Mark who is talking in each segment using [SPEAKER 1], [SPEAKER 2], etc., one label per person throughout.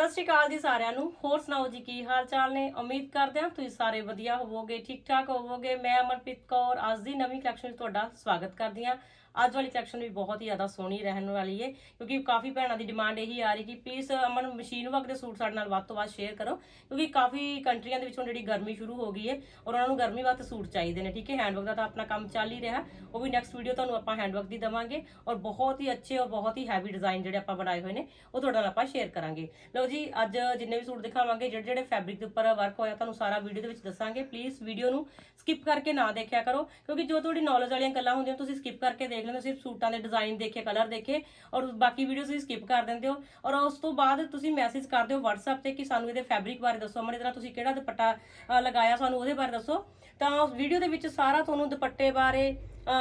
[SPEAKER 1] ਸਤਿ ਸ਼੍ਰੀ ਅਕਾਲ ਜੀ ਸਾਰਿਆਂ ਨੂੰ। ਹੋਰ ਸੁਣਾਓ ਜੀ, ਕੀ ਹਾਲ ਚਾਲ ਨੇ? ਉਮੀਦ ਕਰਦੇ ਹਾਂ ਤੁਸੀਂ ਸਾਰੇ ਵਧੀਆ ਹੋਵੋਗੇ ਠੀਕ ਠਾਕ ਹੋਵੋਗੇ। ਮੈਂ ਅਮਰਪ੍ਰੀਤ ਕੌਰ, ਅੱਜ ਦੀ ਨਵੀਂ ਕਲੈਕਸ਼ਨ ਵਿੱਚ ਤੁਹਾਡਾ ਸਵਾਗਤ ਕਰਦੀ ਹਾਂ। ਅੱਜ ਵਾਲੀ ਕਲੈਕਸ਼ਨ ਵੀ ਬਹੁਤ ਹੀ ਜ਼ਿਆਦਾ ਸੋਹਣੀ ਰਹਿਣ ਵਾਲੀ ਹੈ ਕਿਉਂਕਿ ਕਾਫੀ ਭੈਣਾਂ ਦੀ ਡਿਮਾਂਡ ਇਹੀ ਆ ਰਹੀ ਕਿ ਪਲੀਜ਼ ਅਮਨ ਮਸ਼ੀਨ ਵਰਕ ਦੇ ਸੂਟ ਸਾਡੇ ਨਾਲ ਵੱਧ ਤੋਂ ਵੱਧ ਸ਼ੇਅਰ ਕਰੋ, ਕਿਉਂਕਿ ਕਾਫੀ ਕੰਟਰੀਆਂ ਦੇ ਵਿੱਚ ਹੁਣ ਜਿਹੜੀ ਗਰਮੀ ਸ਼ੁਰੂ ਹੋ ਗਈ ਹੈ ਔਰ ਉਹਨਾਂ ਨੂੰ ਗਰਮੀ ਵਾਸਤੇ ਸੂਟ ਚਾਹੀਦੇ ਨੇ, ਠੀਕ ਹੈ? ਹੈਂਡਵਰਕ ਦਾ ਤਾਂ ਆਪਣਾ ਕੰਮ ਚੱਲ ਹੀ ਰਿਹਾ, ਉਹ ਵੀ ਨੈਕਸਟ ਵੀਡੀਓ ਤੁਹਾਨੂੰ ਆਪਾਂ ਹੈਂਡਵਰਕ ਦੀ ਦਵਾਂਗੇ ਔਰ ਬਹੁਤ ਹੀ ਅੱਛੇ ਔਰ ਬਹੁਤ ਹੀ ਹੈਵੀ ਡਿਜ਼ਾਈਨ ਜਿਹੜੇ ਆਪਾਂ ਬਣਾਏ ਹੋਏ ਨੇ, ਉਹ ਤੁਹਾਡੇ ਨਾਲ ਆਪਾਂ ਸ਼ੇਅਰ ਕਰਾਂਗੇ। ਲਓ ਜੀ, ਅੱਜ ਜਿੰਨੇ ਵੀ ਸੂਟ ਦਿਖਾਵਾਂਗੇ, ਜਿਹੜੇ ਜਿਹੜੇ ਫੈਬਰਿਕ ਦੇ ਉੱਪਰ ਵਰਕ ਹੋਇਆ ਤੁਹਾਨੂੰ ਸਾਰਾ ਵੀਡੀਓ ਦੇ ਵਿੱਚ ਦੱਸਾਂਗੇ ਪਲੀਜ਼ ਵੀਡੀਓ ਨੂੰ ਸਕਿਪ ਕਰਕੇ ਨਾ ਦੇਖਿਆ ਕਰੋ, ਕਿਉਂਕਿ ਜੋ ਤੁਹਾਡੀ ਨੌਲੇਜ ਵਾਲੀਆਂ ਗੱਲਾਂ ਹੁੰਦੀਆਂ, ਤੁਸੀਂ ਸਕਿਪ ਕਰਕੇ ਦੇਖ ਲੈਂਦੇ ਹੋ, ਸਿਰਫ ਸੂਟਾਂ ਦੇ ਡਿਜ਼ਾਈਨ ਦੇਖੇ ਕਲਰ ਦੇਖੇ ਔਰ ਬਾਕੀ ਵੀਡੀਓ ਤੁਸੀਂ ਸਕਿਪ ਕਰ ਦਿੰਦੇ ਹੋ ਔਰ ਉਸ ਤੋਂ ਬਾਅਦ ਤੁਸੀਂ ਮੈਸੇਜ ਕਰਦੇ ਹੋ WhatsApp ਤੇ ਕਿ ਸਾਨੂੰ ਇਹਦੇ ਫੈਬਰਿਕ ਬਾਰੇ ਦੱਸੋ ਅਮਰ ਤਰ੍ਹਾਂ ਤੁਸੀਂ ਕਿਹੜਾ ਦੁਪੱਟਾ ਲਗਾਇਆ ਸਾਨੂੰ ਉਹਦੇ ਬਾਰੇ ਦੱਸੋ। ਤਾਂ ਉਸ ਵੀਡੀਓ ਦੇ ਵਿੱਚ ਸਾਰਾ ਤੁਹਾਨੂੰ ਦੁਪੱਟੇ ਬਾਰੇ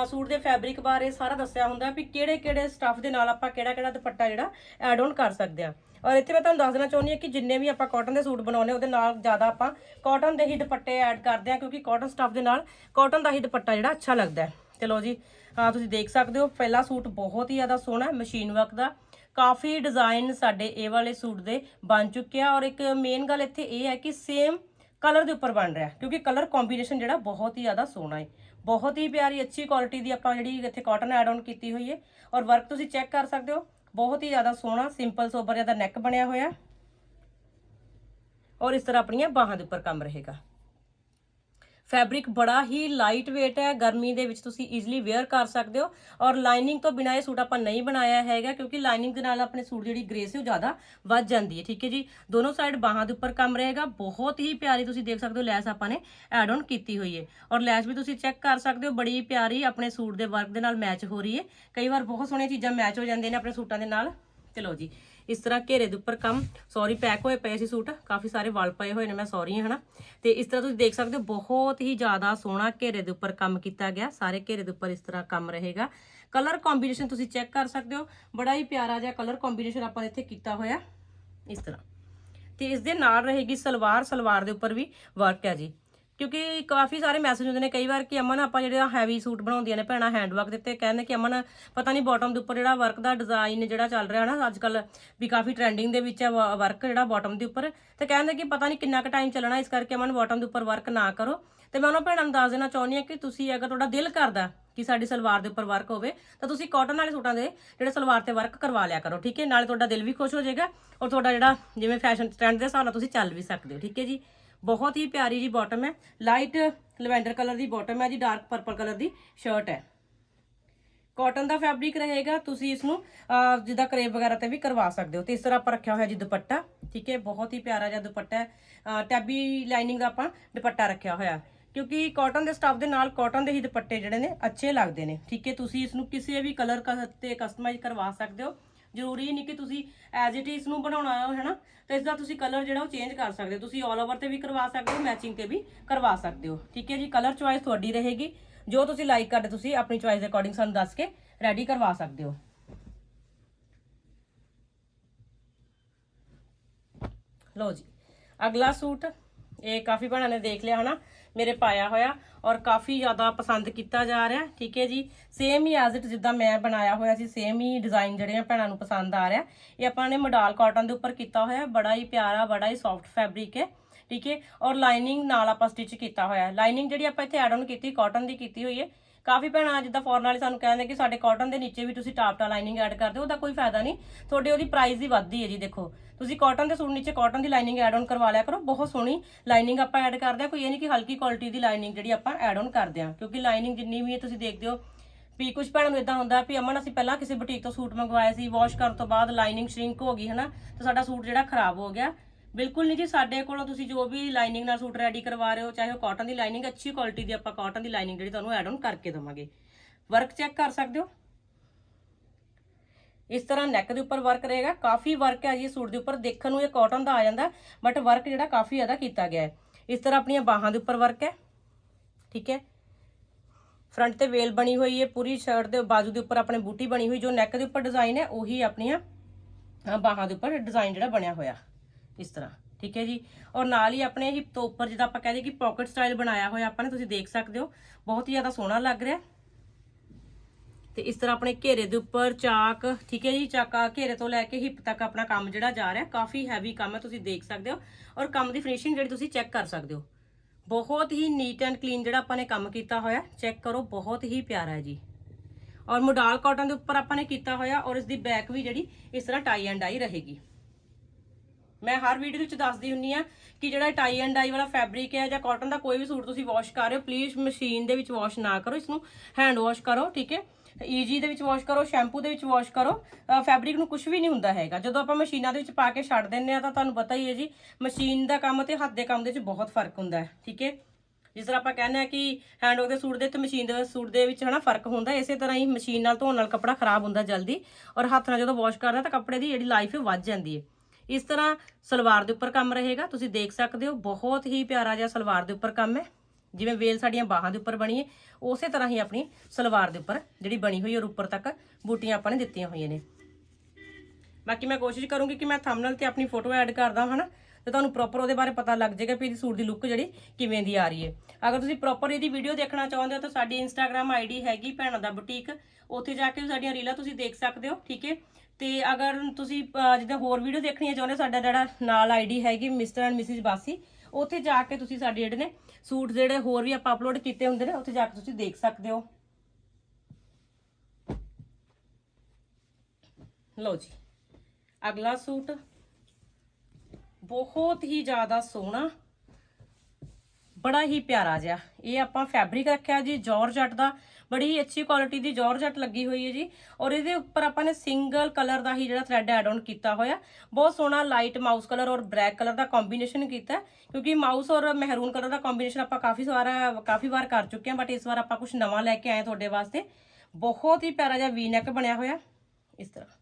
[SPEAKER 1] ਸੂਟ ਦੇ ਫੈਬਰਿਕ ਬਾਰੇ ਸਾਰਾ ਦੱਸਿਆ ਹੁੰਦਾ ਵੀ ਕਿਹੜੇ ਕਿਹੜੇ ਸਟੱਫ ਦੇ ਨਾਲ ਆਪਾਂ ਕਿਹੜਾ ਕਿਹੜਾ ਦੁਪੱਟਾ ਜਿਹੜਾ ਐਡ ਔਨ ਕਰ ਸਕਦੇ ਆ ਔਰ ਇੱਥੇ ਮੈਂ ਤੁਹਾਨੂੰ ਦੱਸ ਦੇਣਾ ਚਾਹੁੰਦੀ ਹਾਂ ਕਿ ਜਿੰਨੇ ਵੀ ਆਪਾਂ ਕਾਟਨ ਦੇ ਸੂਟ ਬਣਾਉਨੇ ਉਹਦੇ ਨਾਲ ਜ਼ਿਆਦਾ ਆਪਾਂ ਕਾਟਨ ਦੇ ਹੀ ਦੁਪੱਟੇ ਐਡ ਕਰਦੇ ਆ ਕਿਉਂਕਿ ਕਾਟਨ ਸਟੱਫ ਦੇ ਨਾਲ ਕਾਟਨ ਦਾ ਹੀ ਦੁਪੱਟਾ ਜਿਹੜਾ ਅੱਛਾ ਲੱਗਦਾ ਹੈ। ਚਲੋ ਜੀ ਹਾਂ ਤੁਸੀਂ ਦੇਖ ਸਕਦੇ ਹੋ, ਪਹਿਲਾ ਸੂਟ ਬਹੁਤ ਹੀ ਜ਼ਿਆਦਾ ਸੋਹਣਾ ਮਸ਼ੀਨ ਵਰਕ ਦਾ। ਕਾਫੀ ਡਿਜ਼ਾਈਨ ਸਾਡੇ ਇਹ ਵਾਲੇ ਸੂਟ ਦੇ ਬਣ ਚੁੱਕੇ ਆ ਔਰ ਇੱਕ ਮੇਨ ਗੱਲ ਇੱਥੇ ਇਹ ਹੈ ਕਿ ਸੇਮ ਕਲਰ ਦੇ ਉੱਪਰ ਬਣ ਰਿਹਾ ਕਿਉਂਕਿ ਕਲਰ ਕੰਬੀਨੇਸ਼ਨ ਜਿਹੜਾ ਬਹੁਤ ਹੀ ਜ਼ਿਆਦਾ ਸੋਹਣਾ ਹੈ। ਬਹੁਤ ਹੀ ਪਿਆਰੀ, ਅੱਛੀ ਕੁਆਲਿਟੀ ਦੀ ਆਪਾਂ ਜਿਹੜੀ ਇੱਥੇ ਕਾਟਨ ਐਡ ਆਨ ਕੀਤੀ ਹੋਈ ਹੈ ਔਰ ਵਰਕ ਤੁਸੀਂ ਚੈੱਕ ਕਰ ਸਕਦੇ ਹੋ, ਬਹੁਤ ਹੀ ਜ਼ਿਆਦਾ ਸੋਹਣਾ ਸਿੰਪਲ ਸੋਬਰ ਜਿਹਾ ਨੈਕ ਬਣਿਆ ਹੋਇਆ ਔਰ ਇਸ ਤਰ੍ਹਾਂ ਆਪਣੀਆਂ ਬਾਹਾਂ ਦੇ ਉੱਪਰ ਕੰਮ ਰਹੇਗਾ। ਫੈਬਰਿਕ ਬੜਾ ਹੀ ਲਾਈਟ weight ਹੈ। ਗਰਮੀ ਦੇ ਵਿੱਚ ਤੁਸੀਂ ਈਜ਼ੀਲੀ ਵੇਅਰ ਕਰ ਸਕਦੇ ਹੋ। ਔਰ ਲਾਈਨਿੰਗ ਤੋਂ ਬਿਨਾਂ ਇਹ ਸੂਟ ਆਪਾਂ ਨਹੀਂ ਬਣਾਇਆ ਹੈਗਾ, ਕਿਉਂਕਿ ਲਾਈਨਿੰਗ ਦੇ ਨਾਲ ਆਪਣੇ ਸੂਟ ਜਿਹੜੀ ਗ੍ਰੇਸ ਹੈ ਉਹ ਜ਼ਿਆਦਾ ਵੱਧ ਜਾਂਦੀ ਹੈ। ਠੀਕ ਹੈ ਜੀ? ਦੋਨੋਂ ਸਾਈਡ ਬਾਹਾਂ ਦੇ ਉੱਪਰ ਕੰਮ ਰਹੇਗਾ। ਬਹੁਤ ਹੀ ਪਿਆਰੀ ਤੁਸੀਂ ਦੇਖ ਸਕਦੇ ਹੋ ਲੈਸ ਆਪਾਂ ਨੇ ਐਡ ਆਨ ਕੀਤੀ ਹੋਈ ਹੈ। ਔਰ ਲੈਸ ਵੀ ਤੁਸੀਂ ਚੈੱਕ ਕਰ ਸਕਦੇ ਹੋ। ਬੜੀ ਪਿਆਰੀ ਆਪਣੇ ਸੂਟ ਦੇ ਵਰਕ ਦੇ ਨਾਲ ਮੈਚ ਹੋ ਰਹੀ ਹੈ। ਕਈ ਵਾਰ ਬਹੁਤ ਸੋਹਣੀਆਂ ਚੀਜ਼ਾਂ ਮੈਚ ਹੋ ਜਾਂਦੀਆਂ ਨੇ ਆਪਣੇ ਸੂਟਾਂ ਦੇ ਨਾਲ। ਚਲੋ ਜੀ। ਇਸ ਤਰ੍ਹਾਂ ਘੇਰੇ ਦੇ ਉੱਪਰ ਕੰਮ ਸੌਰੀ ਪੈਕ ਹੋਏ ਪਏ ਸੀ ਸੂਟ, ਕਾਫੀ ਸਾਰੇ ਵਲ ਪਏ ਹੋਏ ਨੇ, ਮੈਂ ਸੌਰੀ ਹਾਂ, ਹਨਾ? ਤੇ ਇਸ ਤਰ੍ਹਾਂ ਤੁਸੀਂ ਦੇਖ ਸਕਦੇ ਹੋ, ਬਹੁਤ ਹੀ ਜ਼ਿਆਦਾ ਸੋਹਣਾ ਘੇਰੇ ਦੇ ਉੱਪਰ ਕੰਮ ਕੀਤਾ ਗਿਆ, ਸਾਰੇ ਘੇਰੇ ਦੇ ਉੱਪਰ ਇਸ ਤਰ੍ਹਾਂ ਕੰਮ ਰਹੇਗਾ। ਕਲਰ ਕੰਬੀਨੇਸ਼ਨ ਤੁਸੀਂ ਚੈੱਕ ਕਰ ਸਕਦੇ ਹੋ, ਬੜਾ ਹੀ ਪਿਆਰਾ ਜਿਹਾ ਕਲਰ ਕੰਬੀਨੇਸ਼ਨ ਆਪਾਂ ਇੱਥੇ ਕੀਤਾ ਹੋਇਆ, ਇਸ ਤਰ੍ਹਾਂ। ਤੇ ਇਸ ਦੇ ਨਾਲ ਰਹੇਗੀ ਸਲਵਾਰ ਸਲਵਾਰ ਦੇ ਉੱਪਰ ਵੀ ਵਰਕ ਹੈ ਜੀ। ਕਿਉਂਕਿ ਕਾਫੀ ਸਾਰੇ ਮੈਸੇਜ ਹੁੰਦੇ ਨੇ, ਕਈ ਵਾਰ ਕਿ ਅਮਨ ਆਪਾਂ ਜਿਹੜਾ ਹੈਵੀ ਸੂਟ ਬਣਾਉਂਦੀਆਂ ਨੇ, ਭੈਣਾਂ ਹੈਂਡ ਵਰਕ ਤੇ ਕਹਿੰਦੇ ਕਿ ਅਮਨ ਪਤਾ ਨਹੀਂ ਬਾਟਮ ਦੇ ਉੱਪਰ ਜਿਹੜਾ ਵਰਕ ਦਾ ਡਿਜ਼ਾਈਨ ਜਿਹੜਾ ਚੱਲ ਰਿਹਾ ਨਾ ਅੱਜ ਕੱਲ ਵੀ ਕਾਫੀ ਟ੍ਰੈਂਡਿੰਗ ਦੇ ਵਿੱਚ ਹੈ ਵਰਕ ਜਿਹੜਾ ਬਾਟਮ ਦੇ ਉੱਪਰ, ਤੇ ਕਹਿੰਦੇ ਕਿ ਪਤਾ ਨਹੀਂ ਕਿੰਨਾ ਕੁ ਟਾਈਮ ਚੱਲਣਾ, ਇਸ ਕਰਕੇ ਅਮਨ ਬਾਟਮ ਦੇ ਉੱਪਰ ਵਰਕ ਨਾ ਕਰੋ। ਤੇ ਮੈਂ ਉਹਨਾਂ ਭੈਣਾਂ ਨੂੰ ਦੱਸ ਦੇਣਾ ਚਾਹੁੰਦੀ ਹਾਂ ਕਿ ਤੁਸੀਂ ਅਗਰ ਤੁਹਾਡਾ ਦਿਲ ਕਰਦਾ ਕਿ ਸਾਡੀ ਸਲਵਾਰ ਦੇ ਉੱਪਰ ਵਰਕ ਹੋਵੇ, ਤਾਂ ਤੁਸੀਂ ਕਾਟਨ ਵਾਲੇ ਸੂਟਾਂ ਦੇ ਜਿਹੜੇ ਸਲਵਾਰ ਤੇ ਵਰਕ ਕਰਵਾ ਲਿਆ ਕਰੋ, ਠੀਕ ਹੈ? ਨਾਲੇ ਤੁਹਾਡਾ ਦਿਲ ਵੀ ਖੁਸ਼ ਹੋ ਜਾਏਗਾ ਔਰ ਤੁਹਾਡਾ ਜਿਹੜਾ ਜਿਵੇਂ ਫੈਸ਼ਨ ਟ੍ਰੈਂਡ ਦੇ ਹਿਸਾਬ ਨਾਲ ਤੁਸੀਂ ਚੱਲ ਵੀ ਸਕਦੇ ਹੋ, ਠੀਕ ਹੈ ਜੀ? ਬਹੁਤ ਹੀ ਪਿਆਰੀ ਜੀ ਬਾਟਮ ਹੈ। ਲਾਈਟ ਲਵੈਂਡਰ ਕਲਰ ਦੀ ਬਾਟਮ ਹੈ ਜੀ ਡਾਰਕ ਪਰਪਲ ਕਲਰ ਦੀ ਸ਼ਰਟ ਹੈ। ਕਾਟਨ ਦਾ ਫੈਬਰਿਕ ਰਹੇਗਾ, ਤੁਸੀਂ ਇਸ ਨੂੰ ਜਿੱਦਾਂ ਕਰੇਪ ਵਗੈਰਾ ਤੇ ਵੀ ਕਰਵਾ ਸਕਦੇ ਹੋ। ਤੇ ਇਸ ਤਰ੍ਹਾਂ ਆਪਾਂ ਰੱਖਿਆ ਹੋਇਆ ਜੀ ਦੁਪੱਟਾ, ਠੀਕ ਹੈ, ਬਹੁਤ ਹੀ ਪਿਆਰਾ ਜਿਹਾ ਦੁਪੱਟਾ ਹੈ। ਟੈਬੀ ਲਾਈਨਿੰਗ ਦਾ ਆਪਾਂ ਦੁਪੱਟਾ ਰੱਖਿਆ ਹੋਇਆ। ਕਿਉਂਕਿ ਕਾਟਨ ਦੇ ਸਟੱਫ ਦੇ ਨਾਲ ਕਾਟਨ ਦੇ ਹੀ ਦੁਪੱਟੇ ਜਿਹੜੇ ਨੇ ਅੱਛੇ ਲੱਗਦੇ ਨੇ, ਠੀਕ ਹੈ, ਤੁਸੀਂ ਇਸ ਨੂੰ ਕਿਸੇ ਵੀ ਕਲਰ ਤੇ ਕਸਟਮਾਈਜ਼ ਕਰਵਾ ਸਕਦੇ ਹੋ। ਜ਼ਰੂਰੀ ਨਹੀਂ ਕਿ ਤੁਸੀਂ ਐਜ਼ ਇਟ ਇਜ਼ ਨੂੰ ਬਣਾਉਣਾ ਹੋ, ਹੈਨਾ? ਤੇ ਇਸ ਦਾ ਤੁਸੀਂ ਕਲਰ ਜਿਹੜਾ ਉਹ ਚੇਂਜ ਕਰ ਸਕਦੇ ਹੋ। ਤੁਸੀਂ ਆਲ ਓਵਰ ਤੇ ਵੀ ਕਰਵਾ ਸਕਦੇ ਹੋ ਮੈਚਿੰਗ ਤੇ ਵੀ ਕਰਵਾ ਸਕਦੇ ਹੋ। ਠੀਕ ਹੈ ਜੀ? ਕਲਰ ਚੁਆਇਸ ਤੁਹਾਡੀ ਰਹੇਗੀ। ਜੋ ਤੁਸੀਂ ਲਾਈਕ ਕਰਦੇ ਤੁਸੀਂ ਆਪਣੀ ਚੁਆਇਸ ਦੇ ਅਕੋਰਡਿੰਗ ਸਾਨੂੰ ਦੱਸ ਕੇ ਰੈਡੀ ਕਰਵਾ ਸਕਦੇ ਹੋ। ਲਓ ਜੀ। ਅਗਲਾ ਸੂਟ, ਇਹ ਕਾਫੀ ਭੈਣਾਂ ਨੇ ਦੇਖ ਲਿਆ, ਹਨਾ? ਮੇਰੇ ਪਾਇਆ ਹੋਇਆ ਔਰ ਕਾਫੀ ਜ਼ਿਆਦਾ ਪਸੰਦ ਕੀਤਾ ਜਾ ਰਿਹਾ, ਠੀਕ ਹੈ ਜੀ। ਸੇਮ ਹੀ ਐਜ਼ ਇਟ ਜਿੱਦਾਂ ਮੈਂ ਬਣਾਇਆ ਹੋਇਆ ਸੀ ਸੇਮ ਹੀ ਡਿਜ਼ਾਈਨ ਜਿਹੜੇ ਆ ਭੈਣਾਂ ਨੂੰ ਪਸੰਦ ਆ ਰਿਹਾ। ਇਹ ਆਪਾਂ ਨੇ ਮਡਾਲ ਕਾਟਨ ਦੇ ਉੱਪਰ ਕੀਤਾ ਹੋਇਆ, ਬੜਾ ਹੀ ਪਿਆਰਾ, ਬੜਾ ਹੀ ਸੌਫਟ ਫੈਬਰਿਕ ਹੈ, ਠੀਕ ਹੈ। ਔਰ ਲਾਈਨਿੰਗ ਨਾਲ ਆਪਾਂ ਸਟਿਚ ਕੀਤਾ ਹੋਇਆ। ਲਾਈਨਿੰਗ ਜਿਹੜੀ ਆਪਾਂ ਇੱਥੇ ਐਡ ਆਨ ਕੀਤੀ ਕਾਟਨ ਦੀ ਕੀਤੀ ਹੋਈ ਹੈ ਕਾਫੀ ਭੈਣਾਂ ਜਿੱਦਾਂ ਫੋਰਨ ਵਾਲੇ ਸਾਨੂੰ ਕਹਿੰਦੇ ਕਿ ਸਾਡੇ ਕਾਟਨ ਦੇ ਨੀਚੇ ਵੀ ਤੁਸੀਂ ਟਾਪ ਟਾ ਲਾਈਨਿੰਗ ਐਡ ਕਰਦੇ ਹੋ, ਉਹਦਾ ਕੋਈ ਫਾਇਦਾ ਨਹੀਂ। ਤੁਹਾਡੇ ਉਹਦੀ ਪ੍ਰਾਈਸ ਹੀ ਵੱਧਦੀ ਹੈ ਜੀ, ਦੇਖੋ। ਤੁਸੀਂ ਕਾਟਨ ਦੇ ਸੂਟ ਨੀਚੇ ਕਾਟਨ ਦੀ ਲਾਈਨਿੰਗ ਐਡ ਆਨ ਕਰਵਾ ਲਿਆ ਕਰੋ, ਬਹੁਤ ਸੋਹਣੀ ਲਾਈਨਿੰਗ ਆਪਾਂ ਐਡ ਕਰਦੇ ਆ ਕੋਈ ਇਹ ਨਹੀਂ ਕਿ ਹਲਕੀ ਕੁਆਲਿਟੀ ਦੀ ਲਾਈਨਿੰਗ ਜਿਹੜੀ ਆਪਾਂ ਐਡ ਆਨ ਕਰਦੇ ਆ ਕਿਉਂਕਿ ਲਾਈਨਿੰਗ ਜਿੰਨੀ ਵੀ ਹੈ, ਤੁਸੀਂ ਦੇਖਦੇ ਹੋ ਵੀ ਕੁਝ ਭੈਣਾਂ ਨੂੰ ਇਦਾਂ ਹੁੰਦਾ ਵੀ ਅਮਨ, ਅਸੀਂ ਪਹਿਲਾਂ ਕਿਸੇ ਬੁਟੀਕ ਤੋਂ ਸੂਟ ਮੰਗਵਾਏ ਸੀ ਵਾਸ਼ ਕਰਨ ਤੋਂ ਬਾਅਦ ਲਾਈਨਿੰਗ ਸ਼ਰਿੰਕ ਹੋ ਗਈ, ਹਨਾ? ਤੇ ਸਾਡਾ ਸੂਟ ਜਿਹੜਾ ਖਰਾਬ ਹੋ ਗਿਆ। ਬਿਲਕੁਲ ਨਹੀਂ ਜੀ, ਸਾਡੇ ਕੋਲੋਂ ਤੁਸੀਂ ਜੋ ਵੀ ਲਾਈਨਿੰਗ ਨਾਲ ਸੂਟ ਰੈਡੀ ਕਰਵਾ ਰਹੇ ਹੋ, ਚਾਹੇ ਉਹ ਕਾਟਨ ਦੀ ਲਾਈਨਿੰਗ ਅੱਛੀ ਕੁਆਲਿਟੀ ਦੀ ਆਪਾਂ ਕਾਟਨ ਦੀ ਲਾਈਨਿੰਗ ਜਿਹੜੀ ਤੁਹਾਨੂੰ ਐਡ ਆਨ ਕਰਕੇ ਦਵਾਂਗੇ। ਵਰਕ ਚੈੱਕ ਕਰ ਸਕਦੇ ਹੋ? ਇਸ ਤਰ੍ਹਾਂ ਨੈਕ ਦੇ ਉੱਪਰ ਵਰਕ ਰਹੇਗਾ। ਕਾਫੀ ਵਰਕ ਹੈ ਜੀ ਸੂਟ ਦੇ ਉੱਪਰ, ਦੇਖਣ ਨੂੰ ਇਹ ਕਾਟਨ ਦਾ ਆ ਜਾਂਦਾ ਬਟ ਵਰਕ ਜਿਹੜਾ ਕਾਫੀ ਜ਼ਿਆਦਾ ਕੀਤਾ ਗਿਆ ਹੈ। ਇਸ ਤਰ੍ਹਾਂ ਆਪਣੀਆਂ ਬਾਹਾਂ ਦੇ ਉੱਪਰ ਵਰਕ ਹੈ। ਠੀਕ ਹੈ? ਫਰੰਟ ਤੇ ਵੇਲ ਬਣੀ ਹੋਈ ਹੈ, ਪੂਰੀ ਸ਼ਰਟ ਦੇ ਬਾਜੂ ਦੇ ਉੱਪਰ ਆਪਣੇ ਬੂਟੀ ਬਣੀ ਹੋਈ, ਜੋ ਨੈਕ ਦੇ ਉੱਪਰ ਡਿਜ਼ਾਈਨ ਹੈ, ਉਹੀ ਆਪਣੀਆਂ ਬਾਹਾਂ ਦੇ ਉੱਪਰ ਡਿਜ਼ਾਈਨ ਜਿਹੜਾ ਬਣਿਆ ਹੋਇਆ। ਇਸ ਤਰ੍ਹਾਂ, ਠੀਕ ਹੈ ਜੀ? ਔਰ ਨਾਲ ਹੀ ਆਪਣੇ ਹਿਪ ਤੋਂ ਉੱਪਰ ਜਿਹਦਾ ਆਪਾਂ ਕਹਿੰਦੇ ਕਿ ਪਾਕਟ ਸਟਾਈਲ ਬਣਾਇਆ ਹੋਇਆ ਆਪਾਂ ਨੇ, ਤੁਸੀਂ ਦੇਖ ਸਕਦੇ ਹੋ। ਬਹੁਤ ਹੀ ਜ਼ਿਆਦਾ ਸੋਹਣਾ ਲੱਗ ਰਿਹਾ। ਤੇ ਇਸ ਤਰ੍ਹਾਂ ਆਪਣੇ ਘੇਰੇ ਦੇ ਉੱਪਰ ਚਾਕ, ਠੀਕ ਹੈ ਜੀ? ਚਾਕਾ ਘੇਰੇ ਤੋਂ ਲੈ ਕੇ ਹਿੱਪ ਤੱਕ ਆਪਣਾ ਕੰਮ ਜਿਹੜਾ ਜਾ ਰਿਹਾ, ਕਾਫੀ ਹੈਵੀ ਕੰਮ ਹੈ, ਤੁਸੀਂ ਦੇਖ ਸਕਦੇ ਹੋ। ਔਰ ਕੰਮ ਦੀ ਫਿਨਿਸ਼ਿੰਗ ਜਿਹੜੀ ਤੁਸੀਂ ਚੈੱਕ ਕਰ ਸਕਦੇ ਹੋ। ਬਹੁਤ ਹੀ ਨੀਟ ਐਂਡ ਕਲੀਨ ਜਿਹੜਾ ਆਪਾਂ ਨੇ ਕੰਮ ਕੀਤਾ ਹੋਇਆ ਚੈੱਕ ਕਰੋ, ਬਹੁਤ ਹੀ ਪਿਆਰਾ ਹੈ ਜੀ। ਔਰ ਮੋਡਾਲ ਕਾਟਨ ਦੇ ਉੱਪਰ ਆਪਾਂ ਨੇ ਕੀਤਾ ਹੋਇਆ, ਔਰ ਇਸ ਦੀ ਬੈਕ ਵੀ ਜਿਹੜੀ, ਇਸ ਤਰ੍ਹਾਂ ਟਾਈ ਐਂਡ ਆਈ ਰਹੇਗੀ। ਮੈਂ ਹਰ ਵੀਡੀਓ ਵਿੱਚ ਦੱਸਦੀ ਹੁੰਨੀ ਆ ਕਿ ਜਿਹੜਾ ਟਾਈ ਐਂਡ ਡਾਈ ਵਾਲਾ ਫੈਬਰਿਕ ਹੈ ਜਾਂ ਕਾਟਨ ਦਾ ਕੋਈ ਵੀ ਸੂਟ ਤੁਸੀਂ ਵਾਸ਼ ਕਰ ਰਹੇ ਹੋ ਪਲੀਜ਼ ਮਸ਼ੀਨ ਦੇ ਵਿੱਚ ਵਾਸ਼ ਨਾ ਕਰੋ ਇਸ ਨੂੰ ਹੈਂਡ ਵਾਸ਼ ਕਰੋ, ਠੀਕ ਹੈ? ਈਜੀ ਦੇ ਵਿੱਚ ਵਾਸ਼ ਕਰੋ ਸ਼ੈਂਪੂ ਦੇ ਵਿੱਚ ਵਾਸ਼ ਕਰੋ ਫੈਬਰਿਕ ਨੂੰ ਕੁਝ ਵੀ ਨਹੀਂ ਹੁੰਦਾ ਹੈਗਾ। ਜਦੋਂ ਆਪਾਂ ਮਸ਼ੀਨਾਂ ਦੇ ਵਿੱਚ ਪਾ ਕੇ ਛੱਡ ਦਿੰਨੇ ਆ ਤਾਂ ਤੁਹਾਨੂੰ ਪਤਾ ਹੀ ਹੈ ਜੀ, ਮਸ਼ੀਨ ਦਾ ਕੰਮ ਤੇ ਹੱਥ ਦੇ ਕੰਮ ਦੇ ਵਿੱਚ ਬਹੁਤ ਫ਼ਰਕ ਹੁੰਦਾ ਹੈ, ਠੀਕ ਹੈ? ਜਿਸ ਤਰ੍ਹਾਂ ਆਪਾਂ ਕਹਿੰਦੇ ਆ ਕਿ ਹੈਂਡ ਦੇ ਸੂਟ ਦੇ ਤੇ ਮਸ਼ੀਨ ਦੇ ਸੂਟ ਦੇ ਵਿੱਚ ਹਨਾ ਫ਼ਰਕ ਹੁੰਦਾ, ਇਸੇ ਤਰ੍ਹਾਂ ਹੀ ਮਸ਼ੀਨ ਨਾਲ ਧੋਣ ਨਾਲ ਕੱਪੜਾ ਖਰਾਬ ਹੁੰਦਾ ਜਲਦੀ ਔਰ ਹੱਥ ਨਾਲ ਜਦੋਂ ਵਾਸ਼ ਕਰਦੇ ਤਾਂ ਕੱਪੜੇ ਦੀ ਜਿਹੜੀ ਲਾਈਫ ਵੱਧ ਜਾਂਦੀ ਹੈ। ਇਸ ਤਰ੍ਹਾਂ ਸਲਵਾਰ ਦੇ ਉੱਪਰ ਕੰਮ ਰਹੇਗਾ। ਤੁਸੀਂ ਦੇਖ ਸਕਦੇ ਹੋ, ਬਹੁਤ ਹੀ ਪਿਆਰਾ ਜਿਹਾ ਸਲਵਾਰ ਦੇ ਉੱਪਰ ਕੰਮ ਹੈ। ਜਿਵੇਂ ਵੇਲ ਸਾਡੀਆਂ ਬਾਹਾਂ ਦੇ ਉੱਪਰ ਬਣੀ ਹੈ ਉਸੇ ਤਰ੍ਹਾਂ ਹੀ ਆਪਣੀ ਸਲਵਾਰ ਦੇ ਉੱਪਰ ਜਿਹੜੀ ਬਣੀ ਹੋਈ ਔਰ ਉੱਪਰ ਤੱਕ ਬੂਟੀਆਂ ਆਪਾਂ ਨੇ ਦਿੱਤੀਆਂ ਹੋਈਆਂ ਨੇ। ਬਾਕੀ ਮੈਂ ਕੋਸ਼ਿਸ਼ ਕਰੂੰਗੀ ਕਿ ਮੈਂ ਥੰਬਨੇਲ ਤੇ ਆਪਣੀ ਫੋਟੋ ਐਡ ਕਰਦਾ, ਹਨਾ? ਤੇ ਤੁਹਾਨੂੰ ਪ੍ਰੋਪਰ ਉਹਦੇ ਬਾਰੇ ਪਤਾ ਲੱਗ ਜਾਏਗਾ ਵੀ ਇਹਦੀ ਸੂਟ ਦੀ ਲੁੱਕ ਜਿਹੜੀ ਕਿਵੇਂ ਦੀ ਆ ਰਹੀ ਹੈ। ਅਗਰ ਤੁਸੀਂ ਪ੍ਰੋਪਰ ਇਹਦੀ ਵੀਡੀਓ ਦੇਖਣਾ ਚਾਹੁੰਦੇ ਹੋ ਤਾਂ ਸਾਡੀ ਇੰਸਟਾਗ੍ਰam ਆਈਡੀ ਹੈਗੀ ਭੈਣਾਂ ਦਾ ਬੁਟੀਕ ਉੱਥੇ ਜਾ ਕੇ ਸਾਡੀਆਂ ਰੀਲਾਂ ਤੁਸੀਂ ਦੇਖ ਸਕਦੇ ਹੋ, ਠੀਕ ਹੈ? ਤੇ ਅਗਰ ਤੁਸੀਂ ਅਹ, ਹੋਰ ਵੀਡੀਓ ਦੇਖਣੀ ਚਾਹੁੰਦੇ ਹੋ ਸਾਡਾ ਜਿਹੜਾ ਨਾਲ ਆਈਡੀ ਹੈਗੀ ਮਿਸਟਰ ਐਂਡ ਮਿਸਿਸ ਬਾਸੀ ਉੱਥੇ ਜਾ ਕੇ ਤੁਸੀਂ ਸਾਡੇ ਜਿਹੜੇ ਨੇ ਸੂਟ ਜਿਹੜੇ ਹੋਰ ਵੀ ਆਪਾਂ ਅਪਲੋਡ ਕੀਤੇ ਹੁੰਦੇ ਨੇ ਉੱਥੇ ਜਾ ਕੇ ਤੁਸੀਂ ਦੇਖ ਸਕਦੇ ਹੋ। ਲਓ ਜੀ ਅਗਲਾ ਸੂਟ ਬਹੁਤ ਹੀ ਜ਼ਿਆਦਾ ਸੋਹਣਾ ਬੜਾ ਹੀ ਪਿਆਰਾ ਜਿਹਾ। ਇਹ ਆਪਾਂ ਫੈਬਰਿਕ ਰੱਖਿਆ ਜੀ ਜਾਰਜਟ ਦਾ। ਬੜੀ ਹੀ ਅੱਛੀ ਕੁਆਲਿਟੀ ਦੀ ਜਾਰਜਟ ਲੱਗੀ ਹੋਈ ਹੈ ਜੀ। ਔਰ ਇਹਦੇ ਉੱਪਰ ਆਪਾਂ ਨੇ ਸਿੰਗਲ ਕਲਰ ਦਾ ਹੀ ਜਿਹੜਾ ਥ੍ਰੈਡ ਐਡ ਆਨ ਕੀਤਾ ਹੋਇਆ। ਬਹੁਤ ਸੋਹਣਾ ਲਾਈਟ ਮਾਊਸ ਕਲਰ ਔਰ ਬਲੈਕ ਕਲਰ ਦਾ ਕੰਬੀਨੇਸ਼ਨ ਕੀਤਾ ਕਿਉਂਕਿ ਮਾਊਸ ਔਰ ਮਹਿਰੂਨ ਕਲਰ ਦਾ ਕੰਬੀਨੇਸ਼ਨ ਆਪਾਂ ਕਾਫੀ ਵਾਰ ਕਾਫੀ ਵਾਰ ਕਰ ਚੁੱਕੇ ਹਾਂ ਬਟ ਇਸ ਵਾਰ ਆਪਾਂ ਕੁਝ ਨਵਾਂ ਲੈ ਕੇ ਆਏ ਤੁਹਾਡੇ ਵਾਸਤੇ। ਬਹੁਤ ਹੀ ਪਿਆਰਾ ਜਿਹਾ ਵੀ ਨੈਕ ਬਣਿਆ ਹੋਇਆ। ਇਸ ਤਰ੍ਹਾਂ।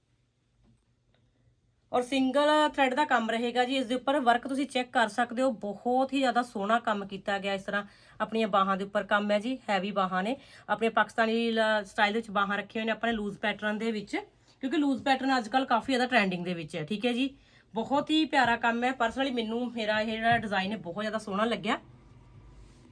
[SPEAKER 1] ਔਰ ਸਿੰਗਲ ਥ੍ਰੈਡ ਦਾ ਕੰਮ ਰਹੇਗਾ ਜੀ, ਇਸ ਦੇ ਉੱਪਰ ਵਰਕ ਤੁਸੀਂ ਚੈੱਕ ਕਰ ਸਕਦੇ ਹੋ। ਬਹੁਤ ਹੀ ਜ਼ਿਆਦਾ ਸੋਹਣਾ ਕੰਮ ਕੀਤਾ ਗਿਆ ਇਸ ਤਰ੍ਹਾਂ ਆਪਣੀਆਂ ਬਾਹਾਂ ਦੇ ਉੱਪਰ। ਕੰਮ ਹੈ ਜੀ ਹੈਵੀ ਬਾਹਾਂ ਨੇ। ਆਪਣੇ ਪਾਕਿਸਤਾਨੀ ਸਟਾਈਲ ਵਿੱਚ ਬਾਹਾਂ ਰੱਖੀਆਂ ਹੋਈਆਂ ਨੇ ਆਪਣੇ ਲੂਜ਼ ਪੈਟਰਨ ਦੇ ਵਿੱਚ। ਕਿਉਂਕਿ ਲੂਜ਼ ਪੈਟਰਨ ਅੱਜ ਕੱਲ ਕਾਫੀ ਜ਼ਿਆਦਾ ਟ੍ਰੈਂਡਿੰਗ ਦੇ ਵਿੱਚ ਹੈ, ਠੀਕ ਹੈ ਜੀ? ਬਹੁਤ ਹੀ ਪਿਆਰਾ ਕੰਮ ਹੈ। ਪਰਸਨਲੀ ਮੈਨੂੰ ਮੇਰਾ ਇਹ ਜਿਹੜਾ ਡਿਜ਼ਾਈਨ ਹੈ, ਬਹੁਤ ਜ਼ਿਆਦਾ ਸੋਹਣਾ ਲੱਗਿਆ।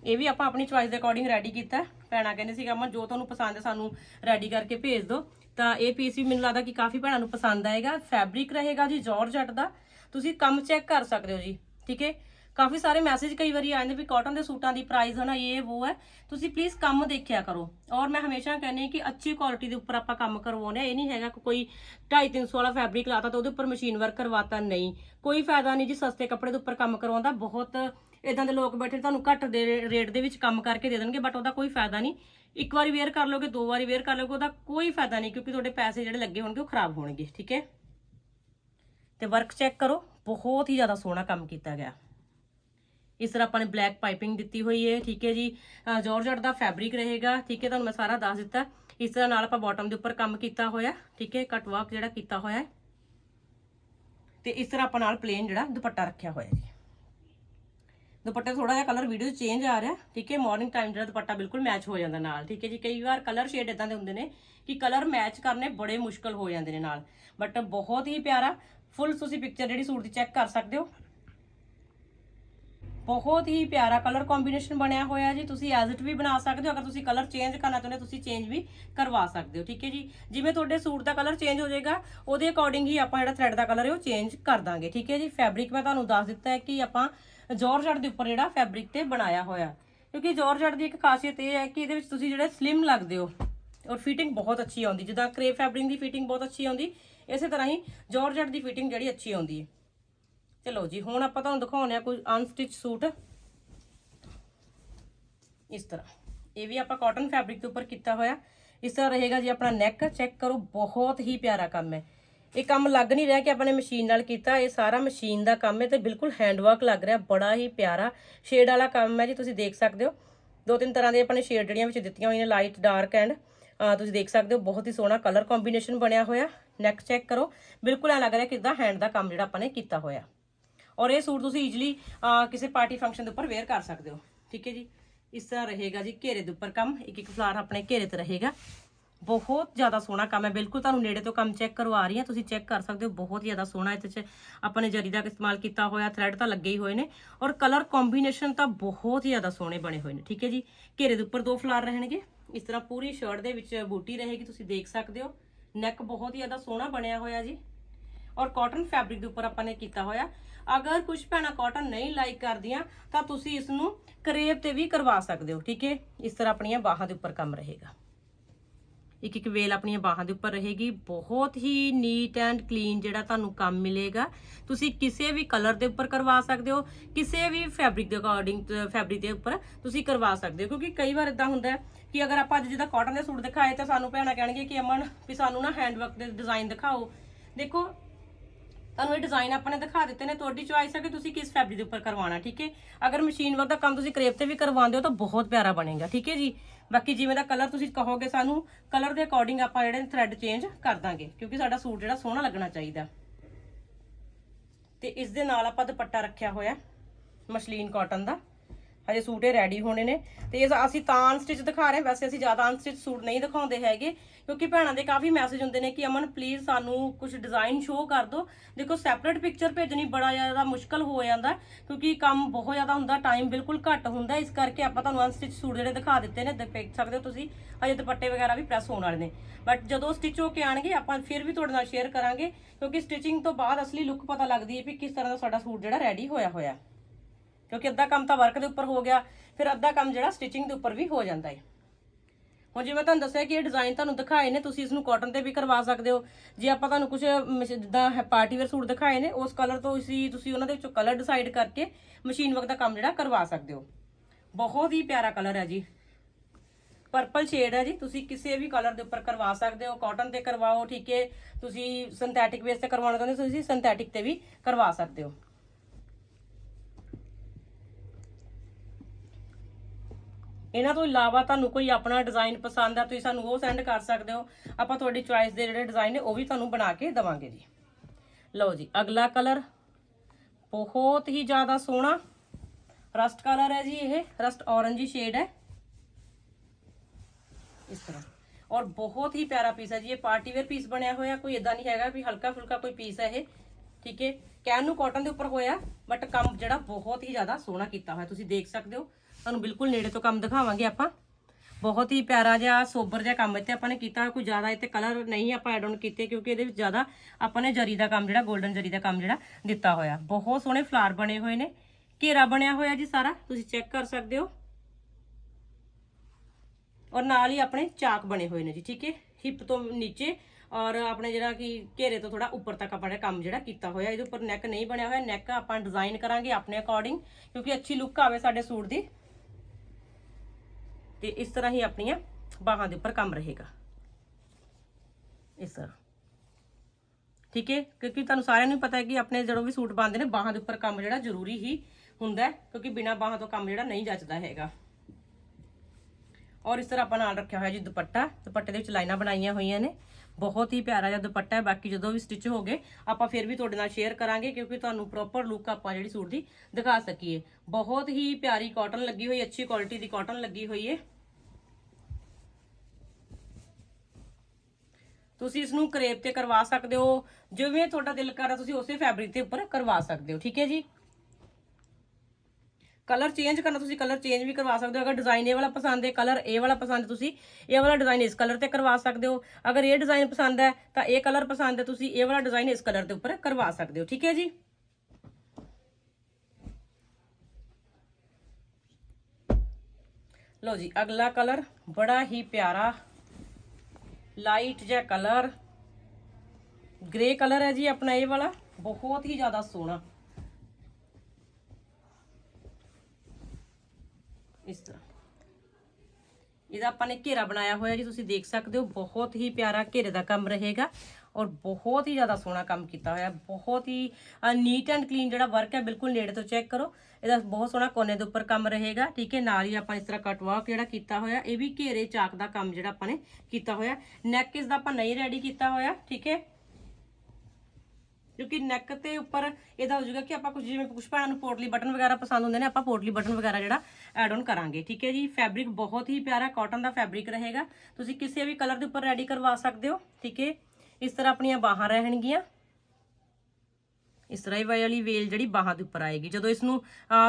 [SPEAKER 1] ਇਹ ਵੀ ਆਪਾਂ ਆਪਣੀ ਚੁਆਇਸ ਦੇ ਅਕੋਰਡਿੰਗ ਰੈਡੀ ਕੀਤਾ ਹੈ। ਭੈਣਾਂ ਕਹਿੰਦੇ ਸੀ ਅਮਨ, ਜੋ ਤੁਹਾਨੂੰ ਪਸੰਦ ਹੈ ਸਾਨੂੰ ਰੈਡੀ ਕਰਕੇ ਭੇਜ ਦਿਓ। ਤਾਂ ਇਹ ਪੀਸ ਵੀ ਮੈਨੂੰ ਲੱਗਦਾ ਕਿ ਕਾਫੀ ਭੈਣਾਂ ਨੂੰ ਪਸੰਦ ਆਏਗਾ। ਫੈਬਰਿਕ ਰਹੇਗਾ ਜੀ ਜਾਰਜਟ ਦਾ। ਤੁਸੀਂ ਕੰਮ ਚੈੱਕ ਕਰ ਸਕਦੇ ਹੋ ਜੀ, ਠੀਕ ਹੈ? ਕਾਫੀ ਸਾਰੇ ਮੈਸੇਜ ਕਈ ਵਾਰੀ ਆਉਂਦੇ ਵੀ ਕਾਟਨ ਦੇ ਸੂਟਾਂ ਦੀ ਪ੍ਰਾਈਸ ਹੈ ਨਾ ਇਹ, ਉਹ ਹੈ। ਤੁਸੀਂ ਪਲੀਜ਼ ਕੰਮ ਦੇਖਿਆ ਕਰੋ। ਔਰ ਮੈਂ ਹਮੇਸ਼ਾ ਕਹਿੰਦੀ ਕਿ ਅੱਛੀ ਕੁਆਲਿਟੀ ਦੇ ਉੱਪਰ ਆਪਾਂ ਕੰਮ ਕਰਵਾਉਣਾ ਇਹ ਨਹੀਂ ਹੈਗਾ ਕਿ ਕੋਈ 250 300 ਵਾਲਾ ਫੈਬਰਿਕ ਲਾਤਾ ਤਾਂ ਉਹਦੇ ਉੱਪਰ ਮਸ਼ੀਨ ਵਰਕ ਕਰਵਾਤਾ, ਨਹੀਂ। ਕੋਈ ਫਾਇਦਾ ਨਹੀਂ ਜੀ, ਸਸਤੇ ਕੱਪੜੇ ਦੇ ਉੱਪਰ ਕੰਮ ਕਰਵਾਉਂਦਾ ਬਹੁਤ ਇਦਾਂ ਦੇ ਲੋਕ ਬੈਠੇ ਤੁਹਾਨੂੰ ਘੱਟ ਦੇ ਰੇਟ ਦੇ ਵਿੱਚ ਕੰਮ ਕਰਕੇ ਦੇ ਦੇਣਗੇ ਬਟ ਉਹਦਾ ਕੋਈ ਫਾਇਦਾ ਨਹੀਂ। ਇੱਕ ਵਾਰੀ ਵੇਅਰ ਕਰ ਲੋਗੇ ਦੋ ਵਾਰੀ ਵੇਅਰ ਕਰ ਲੋਗੇ ਉਹਦਾ ਕੋਈ ਫਾਇਦਾ ਨਹੀਂ, ਕਿਉਂਕਿ ਤੁਹਾਡੇ ਪੈਸੇ ਜਿਹੜੇ ਲੱਗੇ ਹੋਣਗੇ, ਉਹ ਖਰਾਬ ਹੋਣਗੇ, ਠੀਕ ਹੈ? ਤੇ ਵਰਕ ਚੈੱਕ ਕਰੋ, ਬਹੁਤ ਹੀ ਜ਼ਿਆਦਾ ਸੋਹਣਾ ਕੰਮ ਕੀਤਾ ਗਿਆ। ਇਸ ਤਰ੍ਹਾਂ ਆਪਾਂ ਨੇ ਬਲੈਕ ਪਾਈਪਿੰਗ ਦਿੱਤੀ ਹੋਈ ਹੈ, ਠੀਕ ਹੈ ਜੀ। ਅਹ ਜਾਰਜਟ ਦਾ ਫੈਬਰਿਕ ਰਹੇਗਾ, ਠੀਕ ਹੈ, ਤੁਹਾਨੂੰ ਮੈਂ ਸਾਰਾ ਦੱਸ ਦਿੱਤਾ। ਇਸ ਤਰ੍ਹਾਂ ਨਾਲ ਆਪਾਂ ਬਾਟਮ ਦੇ ਉੱਪਰ ਕੰਮ ਕੀਤਾ ਹੋਇਆ, ਠੀਕ ਹੈ ਕਟ ਵਰਕ ਜਿਹੜਾ ਕੀਤਾ ਹੋਇਆ ਹੈ। ਤੇ ਇਸ ਤਰ੍ਹਾਂ ਆਪਾਂ ਨਾਲ ਪਲੇਨ ਜਿਹੜਾ ਦੁਪੱਟਾ ਰੱਖਿਆ ਹੋਇਆ ਜੀ। ਦੁਪੱਟੇ ਥੋੜਾ ਜਿਹਾ ਕਲਰ ਵੀਡੀਓ 'ਚ ਚੇਂਜ ਆ ਰਿਹਾ, ਠੀਕ ਹੈ? ਮਾਰਨਿੰਗ ਟਾਈਮ ਜਿਹੜਾ ਦੁਪੱਟਾ ਬਿਲਕੁਲ ਮੈਚ ਹੋ ਜਾਂਦਾ ਨਾਲ, ਠੀਕ ਹੈ ਜੀ? ਕਈ ਵਾਰ ਕਲਰ ਸ਼ੇਡ ਇਦਾਂ ਦੇ ਹੁੰਦੇ ਨੇ ਕਿ ਕਲਰ ਮੈਚ ਕਰਨੇ ਬੜੇ ਮੁਸ਼ਕਲ ਹੋ ਜਾਂਦੇ ਨੇ ਨਾਲ ਬਟ ਬਹੁਤ ਹੀ ਪਿਆਰਾ ਫੁੱਲ ਤੁਸੀਂ ਪਿਕਚਰ ਜਿਹੜੀ ਸੂਟ ਦੀ ਚੈੱਕ ਕਰ ਸਕਦੇ ਹੋ। ਬਹੁਤ ਹੀ ਪਿਆਰਾ ਕਲਰ ਕੰਬੀਨੇਸ਼ਨ ਬਣਿਆ ਹੋਇਆ ਜੀ, ਤੁਸੀਂ ਐਜ਼ ਇਟ ਵੀ ਬਣਾ ਸਕਦੇ ਹੋ, ਅਗਰ ਤੁਸੀਂ ਕਲਰ ਚੇਂਜ ਕਰਨਾ ਚਾਹੁੰਦੇ ਹੋ, ਤੁਸੀਂ ਚੇਂਜ ਵੀ ਕਰਵਾ ਸਕਦੇ ਹੋ, ਠੀਕ ਹੈ ਜੀ? ਜਿਵੇਂ ਤੁਹਾਡੇ ਸੂਟ ਦਾ ਕਲਰ ਚੇਂਜ ਹੋ ਜਾਏਗਾ, ਉਹਦੇ ਅਕੋਰਡਿੰਗ ਹੀ ਆਪਾਂ ਜਿਹੜਾ ਥ੍ਰੈਡ ਦਾ ਕਲਰ ਹੈ, ਉਹ ਚੇਂਜ ਕਰ ਦਾਂਗੇ, ਠੀਕ ਹੈ ਜੀ? ਫੈਬਰਿਕ ਮੈਂ ਤੁਹਾਨੂੰ ਦੱਸ ਦਿੱਤਾ ਹੈ ਕਿ ਆਪਾਂ ਜਾਰਜਟ ਦੇ ਉੱਪਰ ਜਿਹੜਾ ਫੈਬਰਿਕ ਤੇ ਬਣਾਇਆ ਹੋਇਆ। ਕਿਉਂਕਿ ਜਾਰਜਟ ਦੀ ਇੱਕ ਖਾਸੀਅਤ ਇਹ ਹੈ ਕਿ ਇਹਦੇ ਵਿੱਚ ਤੁਸੀਂ ਜਿਹੜੇ ਸਲਿਮ ਲੱਗਦੇ ਹੋ, ਔਰ ਫਿਟਿੰਗ ਬਹੁਤ ਅੱਛੀ ਆਉਂਦੀ, ਜਿੱਦਾਂ ਕ੍ਰੇਪ ਫੈਬਰਿਕ ਦੀ ਫਿਟਿੰਗ ਬਹੁਤ ਅੱਛੀ ਆਉਂਦੀ, ਇਸੇ ਤਰ੍ਹਾਂ ਹੀ ਜਾਰਜਟ ਦੀ ਫਿਟਿੰਗ ਜਿਹੜੀ ਅੱਛੀ ਆਉਂਦੀ ਹੈ। ਚਲੋ ਜੀ, ਹੁਣ ਆਪਾਂ ਤੁਹਾਨੂੰ ਦਿਖਾਉਂਦੇ ਆ ਕੋਈ ਅਨਸਟਿਚ ਸੂਟ। ਇਸ ਤਰ੍ਹਾਂ। ਇਹ ਵੀ ਆਪਾਂ ਕਾਟਨ ਫੈਬਰਿਕ ਦੇ ਉੱਪਰ ਕੀਤਾ ਹੋਇਆ। ਇਸ ਤਰ੍ਹਾਂ ਰਹੇਗਾ ਜੀ ਆਪਣਾ ਨੈਕ ਚੈੱਕ ਕਰੋ, ਬਹੁਤ ਹੀ ਪਿਆਰਾ ਕੰਮ ਹੈ। ਇਹ ਕੰਮ ਲੱਗ ਨਹੀਂ ਰਿਹਾ ਕਿ ਆਪਾਂ ਨੇ ਮਸ਼ੀਨ ਨਾਲ ਕੀਤਾ। ਇਹ ਸਾਰਾ ਮਸ਼ੀਨ ਦਾ ਕੰਮ ਹੈ ਤੇ ਬਿਲਕੁਲ ਹੈਂਡਵਰਕ ਲੱਗ ਰਿਹਾ। ਬੜਾ ਹੀ ਪਿਆਰਾ ਸ਼ੇਡ ਵਾਲਾ ਕੰਮ ਹੈ ਜੀ, ਤੁਸੀਂ ਦੇਖ ਸਕਦੇ ਹੋ। ਦੋ ਤਿੰਨ ਤਰ੍ਹਾਂ ਦੇ ਆਪਾਂ ਨੇ ਸ਼ੇਡ ਜਿਹੜੀਆਂ ਵਿੱਚ ਦਿੱਤੀਆਂ ਹੋਈਆਂ ਨੇ ਲਾਈਟ ਡਾਰਕ ਐਂਡ ਤੁਸੀਂ ਦੇਖ ਸਕਦੇ ਹੋ, ਬਹੁਤ ਹੀ ਸੋਹਣਾ ਕਲਰ ਕੰਬੀਨੇਸ਼ਨ ਬਣਿਆ ਹੋਇਆ। ਨੈਕ ਚੈੱਕ ਕਰੋ। ਬਿਲਕੁਲ ਐ ਲੱਗ ਰਿਹਾ ਕਿਦਾਂ ਹੈਂਡ ਦਾ ਕੰਮ ਜਿਹੜਾ ਆਪਾਂ ਨੇ ਕੀਤਾ ਹੋਇਆ। ਔਰ ਇਹ ਸੂਟ ਤੁਸੀਂ ਈਜ਼ੀਲੀ ਕਿਸੇ ਪਾਰਟੀ ਫੰਕਸ਼ਨ ਦੇ ਉੱਪਰ ਵੇਅਰ ਕਰ ਸਕਦੇ ਹੋ। ਠੀਕ ਹੈ ਜੀ? ਇਸ ਤਰ੍ਹਾਂ ਰਹੇਗਾ ਜੀ ਘੇਰੇ ਦੇ ਉੱਪਰ ਕੰਮ। ਇੱਕ ਇੱਕ ਫਲਾਰ ਆਪਣੇ ਘੇਰੇ ਤੇ ਰਹੇਗਾ। ਬਹੁਤ ਜ਼ਿਆਦਾ ਸੋਹਣਾ ਕੰਮ ਹੈ। ਬਿਲਕੁਲ ਤੁਹਾਨੂੰ ਨੇੜੇ ਤੋਂ ਕੰਮ ਚੈੱਕ ਕਰਵਾ ਰਹੀ ਹਾਂ। ਤੁਸੀਂ ਚੈੱਕ ਕਰ ਸਕਦੇ ਹੋ, ਬਹੁਤ ਹੀ ਜ਼ਿਆਦਾ ਸੋਹਣਾ ਇਹਦੇ ਚ ਆਪਾਂ ਨੇ ਜਰੀ ਦਾ ਇਸਤੇਮਾਲ ਕੀਤਾ ਹੋਇਆ ਥ੍ਰੈਡ ਤਾਂ ਲੱਗੇ ਹੀ ਹੋਏ ਨੇ ਔਰ ਕਲਰ ਕੰਬੀਨੇਸ਼ਨ ਤਾਂ ਬਹੁਤ ਹੀ ਜ਼ਿਆਦਾ ਸੋਹਣੇ ਬਣੇ ਹੋਏ ਨੇ, ਠੀਕ ਹੈ ਜੀ? ਘੇਰੇ ਦੇ ਉੱਪਰ ਦੋ ਫਲਾਰ ਰਹਿਣਗੇ। ਇਸ ਤਰ੍ਹਾਂ ਪੂਰੀ ਸ਼ਰਟ ਦੇ ਵਿੱਚ ਬੂਟੀ ਰਹੇਗੀ, ਤੁਸੀਂ ਦੇਖ ਸਕਦੇ ਹੋ। ਨੈਕ ਬਹੁਤ ਹੀ ਜ਼ਿਆਦਾ ਸੋਹਣਾ ਬਣਿਆ ਹੋਇਆ ਜੀ। ਔਰ ਕਾਟਨ ਫੈਬਰਿਕ ਦੇ ਉੱਪਰ ਆਪਾਂ ਨੇ ਕੀਤਾ ਹੋਇਆ। ਅਗਰ ਕੁਝ ਭੈਣਾਂ ਕਾਟਨ ਨਹੀਂ ਲਾਈਕ ਕਰਦੀਆਂ, ਤਾਂ ਤੁਸੀਂ ਇਸ ਨੂੰ ਕਰੇਪ ਤੇ ਵੀ ਕਰਵਾ ਸਕਦੇ ਹੋ, ਠੀਕ ਹੈ? ਇਸ ਤਰ੍ਹਾਂ ਆਪਣੀਆਂ ਬਾਹਾਂ ਦੇ ਉੱਪਰ ਕੰਮ ਰਹੇਗਾ। ਇੱਕ ਇੱਕ ਵੇਲ ਆਪਣੀਆਂ ਬਾਹਾਂ ਦੇ ਉੱਪਰ ਰਹੇਗੀ। ਬਹੁਤ ਹੀ ਨੀਟ ਐਂਡ ਕਲੀਨ ਜਿਹੜਾ ਤੁਹਾਨੂੰ ਕੰਮ ਮਿਲੇਗਾ। ਤੁਸੀਂ ਕਿਸੇ ਵੀ ਕਲਰ ਦੇ ਉੱਪਰ ਕਰਵਾ ਸਕਦੇ ਹੋ, ਕਿਸੇ ਵੀ ਫੈਬਰਿਕ ਦੇ ਅਕੋਰਡਿੰਗ ਫੈਬਰਿਕ ਦੇ ਉੱਪਰ ਤੁਸੀਂ ਕਰਵਾ ਸਕਦੇ ਹੋ। ਕਿਉਂਕਿ ਕਈ ਵਾਰ ਇਦਾਂ ਹੁੰਦਾ ਕਿ ਅਗਰ ਆਪਾਂ ਅੱਜ ਜਿੱਦਾਂ ਕਾਟਨ ਦੇ ਸੂਟ ਦਿਖਾਏ ਤਾਂ ਸਾਨੂੰ ਭੈਣਾਂ ਕਹਿਣਗੇ ਕਿ ਅਮਨ ਵੀ ਸਾਨੂੰ ਨਾ ਹੈਂਡਵਰਕ ਦੇ ਡਿਜ਼ਾਈਨ ਦਿਖਾਓ। ਦੇਖੋ ਤੁਹਾਨੂੰ ਇਹ ਡਿਜ਼ਾਈਨ ਆਪਣੇ ਦਿਖਾ ਦਿੱਤੇ ਨੇ, ਤੁਹਾਡੀ ਚੁਆਇਸ ਹੈ ਕਿ ਤੁਸੀਂ ਕਿਸ ਫੈਬਰਿਕ ਦੇ ਉੱਪਰ ਕਰਵਾਉਣਾ, ਠੀਕ ਹੈ? ਅਗਰ ਮਸ਼ੀਨ ਵਰਕ ਦਾ ਕੰਮ ਤੁਸੀਂ ਕਰੇਪ ਤੇ ਵੀ ਕਰਵਾਉਂਦੇ ਹੋ, ਤਾਂ ਬਹੁਤ ਪਿਆਰਾ ਬਣੇਗਾ, ਠੀਕ ਹੈ ਜੀ? ਬਾਕੀ ਜਿਵੇਂ ਦਾ ਕਲਰ ਤੁਸੀਂ ਕਹੋਗੇ ਸਾਨੂੰ ਕਲਰ ਦੇ ਅਕੋਰਡਿੰਗ ਆਪਾਂ ਜਿਹੜੇ ਥ੍ਰੈਡ ਚੇਂਜ ਕਰ ਦਾਂਗੇ, ਕਿਉਂਕਿ ਸਾਡਾ ਸੂਟ ਜਿਹੜਾ ਸੋਹਣਾ ਲੱਗਣਾ ਚਾਹੀਦਾ। ਤੇ ਇਸ ਦੇ ਨਾਲ ਆਪਾਂ ਦੁਪੱਟਾ ਰੱਖਿਆ ਹੋਇਆ, ਮਸਲੀਨ ਕਾਟਨ ਦਾ। ਹਜੇ ਸੂਟ ਇਹ ਰੈਡੀ ਹੋਣੇ ਨੇ। ਤੇ ਇਹ ਅਸੀਂ ਤਾਂ ਅਨਸਟਿਚ ਦਿਖਾ ਰਹੇ ਹਾਂ। ਵੈਸੇ ਅਸੀਂ ਜ਼ਿਆਦਾ ਅਨਸਟਿਚ ਸੂਟ ਨਹੀਂ ਦਿਖਾਉਂਦੇ ਹੈਗੇ, ਕਿਉਂਕਿ ਭੈਣਾਂ ਦੇ ਕਾਫੀ ਮੈਸੇਜ ਹੁੰਦੇ ਨੇ ਕਿ ਅਮਨ ਪਲੀਜ਼ ਸਾਨੂੰ ਕੁਝ ਡਿਜ਼ਾਈਨ ਸ਼ੋਅ ਕਰ ਦਿਓ। ਦੇਖੋ ਸੈਪਰੇਟ ਪਿਕਚਰ ਭੇਜਣੀ ਬੜਾ ਜ਼ਿਆਦਾ ਮੁਸ਼ਕਲ ਹੋ ਜਾਂਦਾ, ਕਿਉਂਕਿ ਕੰਮ ਬਹੁਤ ਜ਼ਿਆਦਾ ਹੁੰਦਾ ਟਾਈਮ ਬਿਲਕੁਲ ਘੱਟ ਹੁੰਦਾ। ਇਸ ਕਰਕੇ ਆਪਾਂ ਤੁਹਾਨੂੰ ਅਨਸਟਿਚ ਸੂਟ ਜਿਹੜੇ ਦਿਖਾ ਦਿੱਤੇ ਨੇ, ਦੇਖ ਸਕਦੇ ਹੋ ਤੁਸੀਂ, ਹਜੇ ਦੁਪੱਟੇ ਵਗੈਰਾ ਵੀ ਪ੍ਰੈਸ ਹੋਣ ਵਾਲੇ ਨੇ। ਬਟ ਜਦੋਂ ਸਟਿਚ ਹੋ ਕੇ ਆਣਗੇ, ਆਪਾਂ ਫਿਰ ਵੀ ਤੁਹਾਡੇ ਨਾਲ ਸ਼ੇਅਰ ਕਰਾਂਗੇ, ਕਿਉਂਕਿ ਸਟਿਚਿੰਗ ਤੋਂ ਬਾਅਦ ਅਸਲੀ ਲੁੱਕ ਪਤਾ ਲੱਗਦੀ ਹੈ ਵੀ ਕਿਸ ਤਰ੍ਹਾਂ ਦਾ ਸਾਡਾ ਸੂਟ ਜਿਹੜਾ ਰੈਡੀ ਹੋਇਆ ਹੋਇਆ। ਕਿਉਂਕਿ ਅੱਧਾ ਕੰਮ ਤਾਂ ਵਰਕ ਦੇ ਉੱਪਰ ਹੋ ਗਿਆ, ਫਿਰ ਅੱਧਾ ਕੰਮ ਜਿਹੜਾ ਸਟਿਚਿੰਗ ਦੇ ਉੱਪਰ ਵੀ ਹੋ ਜਾਂਦਾ ਹੈ ਹੁਣ ਜਿਵੇਂ ਤੁਹਾਨੂੰ ਦੱਸਿਆ ਕਿ ਇਹ ਡਿਜ਼ਾਈਨ ਤੁਹਾਨੂੰ ਦਿਖਾਏ ਨੇ, ਤੁਸੀਂ ਇਸ ਨੂੰ ਕਾਟਨ ਤੇ ਵੀ ਕਰਵਾ ਸਕਦੇ ਹੋ। ਜੇ ਆਪਾਂ ਤੁਹਾਨੂੰ ਕੁਝ ਜਿੱਦਾਂ ਪਾਰਟੀ ਵੇਅਰ ਸੂਟ ਦਿਖਾਏ ਨੇ, ਉਸ ਕਲਰ ਤੋਂ ਤੁਸੀਂ ਤੁਸੀਂ ਉਹਨਾਂ ਦੇ ਵਿੱਚੋਂ ਕਲਰ ਡਿਸਾਈਡ ਕਰਕੇ ਮਸ਼ੀਨ ਵਰਕ ਦਾ ਕੰਮ ਜਿਹੜਾ ਕਰਵਾ ਸਕਦੇ ਹੋ। ਬਹੁਤ ਹੀ ਪਿਆਰਾ ਕਲਰ ਹੈ ਜੀ। ਪਰਪਲ ਸ਼ੇਡ ਹੈ ਜੀ, ਤੁਸੀਂ ਕਿਸੇ ਵੀ ਕਲਰ ਦੇ ਉੱਪਰ ਕਰਵਾ ਸਕਦੇ ਹੋ। ਕਾਟਨ ਤੇ ਕਰਵਾਓ, ਠੀਕ ਹੈ। ਤੁਸੀਂ ਸਿੰਥੈਟਿਕ ਬੇਸ ਤੇ ਕਰਵਾਉਣਾ ਚਾਹੁੰਦੇ ਹੋ, ਤੁਸੀਂ ਸਿੰਥੈਟਿਕ ਤੇ ਵੀ ਕਰਵਾ ਸਕਦੇ ਹੋ। ਇਹਨਾਂ ਤੋਂ ਇਲਾਵਾ ਤੁਹਾਨੂੰ ਕੋਈ ਆਪਣਾ ਡਿਜ਼ਾਈਨ ਪਸੰਦ ਆ, ਤੁਸੀਂ ਸਾਨੂੰ ਉਹ ਸੈਂਡ ਕਰ ਸਕਦੇ ਹੋ। ਆਪਾਂ ਤੁਹਾਡੀ ਚੁਆਇਸ ਦੇ ਜਿਹੜੇ ਡਿਜ਼ਾਈਨ ਨੇ, ਉਹ ਵੀ ਤੁਹਾਨੂੰ ਬਣਾ ਕੇ ਦਵਾਂਗੇ ਜੀ। ਲਓ ਜੀ, ਅਗਲਾ ਕਲਰ ਬਹੁਤ ਹੀ ਜ਼ਿਆਦਾ ਸੋਹਣਾ ਰਸਟ ਕਲਰ ਹੈ ਜੀ ਇਹ। ਰਸਟ ਔਰੰਜੀ ਸ਼ੇਡ ਹੈ। ਇਸ ਤਰ੍ਹਾਂ। ਔਰ ਬਹੁਤ ਹੀ ਪਿਆਰਾ ਪੀਸ ਹੈ ਜੀ। ਇਹ ਪਾਰਟੀ ਵੇਅਰ ਪੀਸ ਬਣਿਆ ਹੋਇਆ, ਕੋਈ ਇਦਾਂ ਨਹੀਂ ਹੈਗਾ ਵੀ ਹਲਕਾ ਫੁਲਕਾ ਕੋਈ ਪੀਸ ਹੈ ਇਹ। ਠੀਕ ਹੈ? ਕਹਿਣ ਨੂੰ ਕਾਟਨ ਦੇ ਉੱਪਰ ਹੋਇਆ ਬਟ ਕੰਮ ਜਿਹੜਾ ਬਹੁਤ ਹੀ ਜ਼ਿਆਦਾ ਸੋਹਣਾ ਕੀਤਾ ਹੋਇਆ, ਤੁਸੀਂ ਦੇਖ ਸਕਦੇ ਹੋ। ਤੁਹਾਨੂੰ ਬਿਲਕੁਲ ਨੇੜੇ ਤੋਂ ਕੰਮ ਦਿਖਾਵਾਂਗੇ ਆਪਾਂ। ਬਹੁਤ ਹੀ ਪਿਆਰਾ ਜਿਹਾ, ਸੋਬਰ ਜਿਹਾ ਕੰਮ ਇੱਥੇ ਆਪਾਂ ਨੇ ਕੀਤਾ। ਕੋਈ ਜ਼ਿਆਦਾ ਇੱਥੇ ਕਲਰ ਨਹੀਂ ਆਪਾਂ ਐਡ ਆਨ ਕੀਤੇ ਕਿਉਂਕਿ ਇਹਦੇ ਵਿੱਚ ਜ਼ਿਆਦਾ ਆਪਾਂ ਨੇ ਜਰੀ ਦਾ ਕੰਮ ਜਿਹੜਾ 골ਡਨ ਜਰੀ ਦਾ ਕੰਮ ਜਿਹੜਾ ਦਿੱਤਾ ਹੋਇਆ। ਬਹੁਤ ਸੋਹਣੇ ਫਲਾਰ ਬਣੇ ਹੋਏ ਨੇ। ਘੇਰਾ ਬਣਿਆ ਹੋਇਆ ਜੀ ਸਾਰਾ, ਤੁਸੀਂ ਚੈੱਕ ਕਰ ਸਕਦੇ ਹੋ। ਔਰ ਨਾਲ ਹੀ ਆਪਣੇ ਚਾਕ ਬਣੇ ਹੋਏ ਨੇ ਜੀ, ਠੀਕ ਹੈ? ਹਿੱਪ ਤੋਂ ਨੀਚੇ ਔਰ ਆਪਣੇ ਜਿਹੜਾ ਕਿ ਘੇਰੇ ਤੋਂ ਥੋੜਾ ਉੱਪਰ ਤੱਕ ਆਪਾਂ ਨੇ ਕੰਮ ਜਿਹੜਾ ਕੀਤਾ ਹੋਇਆ। ਇਹਦੇ ਉੱਪਰ ਨੈਕ ਨਹੀਂ ਬਣਿਆ ਹੋਇਆ। ਨੈਕ ਆਪਾਂ ਡਿਜ਼ਾਈਨ ਕਰਾਂਗੇ ਆਪਣੇ ਅਕੋਰਡਿੰਗ ਕਿਉਂਕਿ ਅੱਛੀ ਲੁੱਕ ਆਵੇ ਸਾਡੇ ਸੂਟ ਦੀ। ਤੇ ਇਸ ਤਰ੍ਹਾਂ ਹੀ ਆਪਣੀਆਂ ਬਾਹਾਂ ਦੇ ਉੱਪਰ ਕੰਮ ਰਹੇਗਾ। ਇਸ ਤਰ੍ਹਾਂ। ਠੀਕ ਹੈ? ਕਿਉਂਕਿ ਤੁਹਾਨੂੰ ਸਾਰਿਆਂ ਨੂੰ ਪਤਾ ਹੈ ਕਿ ਆਪਣੇ ਜਦੋਂ ਵੀ ਸੂਟ ਪਾਉਂਦੇ ਨੇ, ਬਾਹਾਂ ਦੇ ਉੱਪਰ ਕੰਮ ਜਿਹੜਾ ਜ਼ਰੂਰੀ ਹੀ ਹੁੰਦਾ ਕਿਉਂਕਿ ਬਿਨਾਂ ਬਾਹਾਂ ਤੋਂ ਕੰਮ ਜਿਹੜਾ ਨਹੀਂ ਜੱਚਦਾ ਹੈਗਾ। ਔਰ ਇਸ ਤਰ੍ਹਾਂ ਆਪਾਂ ਨਾਲ ਰੱਖਿਆ ਹੋਇਆ ਜੀ ਦੁਪੱਟਾ। ਦੁਪੱਟੇ ਦੇ ਵਿੱਚ ਲਾਈਨਾਂ ਬਣਾਈਆਂ ਹੋਈਆਂ ਨੇ। ਬਹੁਤ ਹੀ ਪਿਆਰਾ ਜਿਹਾ ਦੁਪੱਟਾ ਹੈ। ਬਾਕੀ ਜਦੋਂ ਵੀ ਸਟਿਚ ਹੋ ਗਏ, ਆਪਾਂ ਫਿਰ ਵੀ ਤੁਹਾਡੇ ਨਾਲ ਸ਼ੇਅਰ ਕਰਾਂਗੇ, ਕਿਉਂਕਿ ਤੁਹਾਨੂੰ ਪ੍ਰੋਪਰ ਲੁੱਕ ਆਪਾਂ ਜਿਹੜੀ ਸੂਟ ਦੀ ਦਿਖਾ ਸਕੀਏ। ਬਹੁਤ ਹੀ ਪਿਆਰੀ ਕਾਟਨ ਲੱਗੀ ਹੋਈ, ਅੱਛੀ ਕੁਆਲਿਟੀ ਦੀ ਕਾਟਨ ਲੱਗੀ ਹੋਈ ਹੈ। ਤੁਸੀਂ ਇਸ ਨੂੰ ਕਰੇਪ ਤੇ ਕਰਵਾ ਸਕਦੇ ਹੋ, ਜਿਵੇਂ ਤੁਹਾਡਾ ਦਿਲ ਕਰਦਾ ਤੁਸੀਂ ਉਸੇ ਫੈਬਰਿਕ ਦੇ ਉੱਪਰ ਕਰਵਾ ਸਕਦੇ ਹੋ, ਠੀਕ ਹੈ ਜੀ? ਕਲਰ ਚੇਂਜ ਕਰਨਾ, ਤੁਸੀਂ ਕਲਰ ਚੇਂਜ ਵੀ ਕਰਵਾ ਸਕਦੇ ਹੋ। ਅਗਰ ਡਿਜ਼ਾਈਨ ਇਹ ਵਾਲਾ ਪਸੰਦ ਹੈ ਕਲਰ ਇਹ ਵਾਲਾ ਪਸੰਦ ਤੁਸੀਂ ਇਹ ਵਾਲਾ ਡਿਜ਼ਾਈਨ ਇਸ ਕਲਰ ਤੇ ਕਰਵਾ ਸਕਦੇ ਹੋ। ਅਗਰ ਇਹ ਡਿਜ਼ਾਈਨ ਪਸੰਦ ਹੈ, ਤਾਂ ਇਹ ਕਲਰ ਪਸੰਦ ਹੈ, ਤੁਸੀਂ ਇਹ ਵਾਲਾ ਡਿਜ਼ਾਈਨ ਇਸ ਕਲਰ ਦੇ ਉੱਪਰ ਕਰਵਾ ਸਕਦੇ ਹੋ, ਠੀਕ ਹੈ ਜੀ? ਲਓ ਜੀ, ਅਗਲਾ ਕਲਰ ਬੜਾ ਹੀ ਪਿਆਰਾ ਲਾਈਟ ਜਿਹਾ ਕਲਰ। ਗ੍ਰੇ ਕਲਰ ਹੈ ਜੀ ਆਪਣਾ ਇਹ ਵਾਲਾ। ਬਹੁਤ ਹੀ ਜ਼ਿਆਦਾ ਸੋਹਣਾ। ਇਸ ਤਰ੍ਹਾਂ। ਇਹਦਾ ਆਪਾਂ ਨੇ ਘੇਰਾ ਬਣਾਇਆ ਹੋਇਆ ਜੀ, ਤੁਸੀਂ ਦੇਖ ਸਕਦੇ ਹੋ। ਬਹੁਤ ਹੀ ਪਿਆਰਾ ਘੇਰੇ ਦਾ ਕੰਮ ਰਹੇਗਾ। ਔਰ ਬਹੁਤ ਹੀ ਜ਼ਿਆਦਾ ਸੋਹਣਾ ਕੰਮ ਕੀਤਾ ਹੋਇਆ, ਬਹੁਤ ਹੀ ਨੀਟ ਐਂਡ ਕਲੀਨ ਜਿਹੜਾ ਵਰਕ ਹੈ, ਬਿਲਕੁਲ ਨੇੜੇ ਤੋਂ ਚੈੱਕ ਕਰੋ। ਇਹਦਾ ਬਹੁਤ ਸੋਹਣਾ ਕੋਨੇ ਦੇ ਉੱਪਰ ਕੰਮ ਰਹੇਗਾ, ਠੀਕ ਹੈ? ਨਾਲ ਹੀ ਆਪਾਂ ਇਸ ਤਰ੍ਹਾਂ ਕਟ ਵਰਕ ਜਿਹੜਾ ਕੀਤਾ ਹੋਇਆ, ਇਹ ਵੀ ਘੇਰੇ ਚਾਕ ਦਾ ਕੰਮ ਜਿਹੜਾ ਆਪਾਂ ਨੇ ਕੀਤਾ ਹੋਇਆ। ਨੈਕ ਇਸ ਦਾ ਆਪਾਂ ਨਹੀਂ ਰੈਡੀ ਕੀਤਾ ਹੋਇਆ, ਠੀਕ ਹੈ? ਕਿਉਂਕਿ ਨੈਕ ਤੇ ਉੱਪਰ ਇਹਦਾ ਹੋ ਜਾਊਗਾ ਕਿ ਆਪਾਂ ਕੁਝ ਜਿਵੇਂ ਕੁਝ ਭੈਣਾਂ ਨੂੰ ਪੋਟਲੀ ਬਟਨ ਵਗੈਰਾ ਪਸੰਦ ਹੁੰਦੇ ਨੇ, ਆਪਾਂ ਪੋਰਟਲੀ ਬਟਨ ਵਗੈਰਾ ਜਿਹੜਾ ਐਡ ਆਨ ਕਰਾਂਗੇ, ਠੀਕ ਹੈ ਜੀ? ਫੈਬਰਿਕ ਬਹੁਤ ਹੀ ਪਿਆਰਾ ਕਾਟਨ ਦਾ ਫੈਬਰਿਕ ਰਹੇਗਾ। ਤੁਸੀਂ ਕਿਸੇ ਵੀ ਕਲਰ ਦੇ ਉੱਪਰ ਰੈਡੀ ਕਰਵਾ ਸਕਦੇ ਹੋ, ਠੀਕ ਹੈ? ਇਸ ਤਰ੍ਹਾਂ ਆਪਣੀਆਂ ਬਾਹਾਂ ਰਹਿਣਗੀਆਂ। ਇਸ ਤਰ੍ਹਾਂ ਹੀ ਵਾਲੀ ਵੇਲ ਜਿਹੜੀ ਬਾਹਾਂ ਦੇ ਉੱਪਰ ਆਏਗੀ। ਜਦੋਂ ਇਸ ਨੂੰ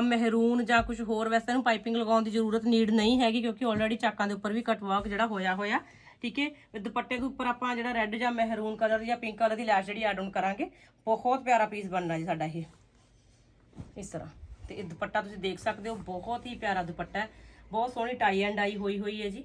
[SPEAKER 1] ਮਹਿਰੂਨ ਜਾਂ ਕੁਝ ਹੋਰ ਵੈਸੇ ਇਹਨੂੰ ਪਾਈਪਿੰਗ ਲਗਾਉਣ ਦੀ ਜ਼ਰੂਰਤ ਨੀਡ ਨਹੀਂ ਹੈਗੀ ਕਿਉਂਕਿ ਆਲਰੇਡੀ ਚਾਕਾਂ ਦੇ ਉੱਪਰ ਵੀ ਕਟ ਵਰਕ ਜਿਹੜਾ ਹੋਇਆ ਹੋਇਆ, ਠੀਕ ਹੈ? ਦੁਪੱਟੇ ਦੇ ਉੱਪਰ ਆਪਾਂ ਜਿਹੜਾ ਰੈੱਡ ਜਾਂ ਮਹਿਰੂਨ ਕਲਰ ਜਾਂ ਪਿੰਕ ਕਲਰ ਦੀ ਲੈਸ਼ ਜਿਹੜੀ ਐਡ ਆਨ ਕਰਾਂਗੇ, ਬਹੁਤ ਪਿਆਰਾ ਪੀਸ ਬਣਨਾ ਜੀ ਸਾਡਾ ਇਹ। ਇਸ ਤਰ੍ਹਾਂ। ਤੇ ਇਹ ਦੁਪੱਟਾ ਤੁਸੀਂ ਦੇਖ ਸਕਦੇ ਹੋ, ਬਹੁਤ ਹੀ ਪਿਆਰਾ ਦੁਪੱਟਾ ਹੈ। ਬਹੁਤ ਸੋਹਣੀ ਟਾਈ ਐਂਡ ਆਈ ਹੋਈ ਹੋਈ ਹੈ ਜੀ।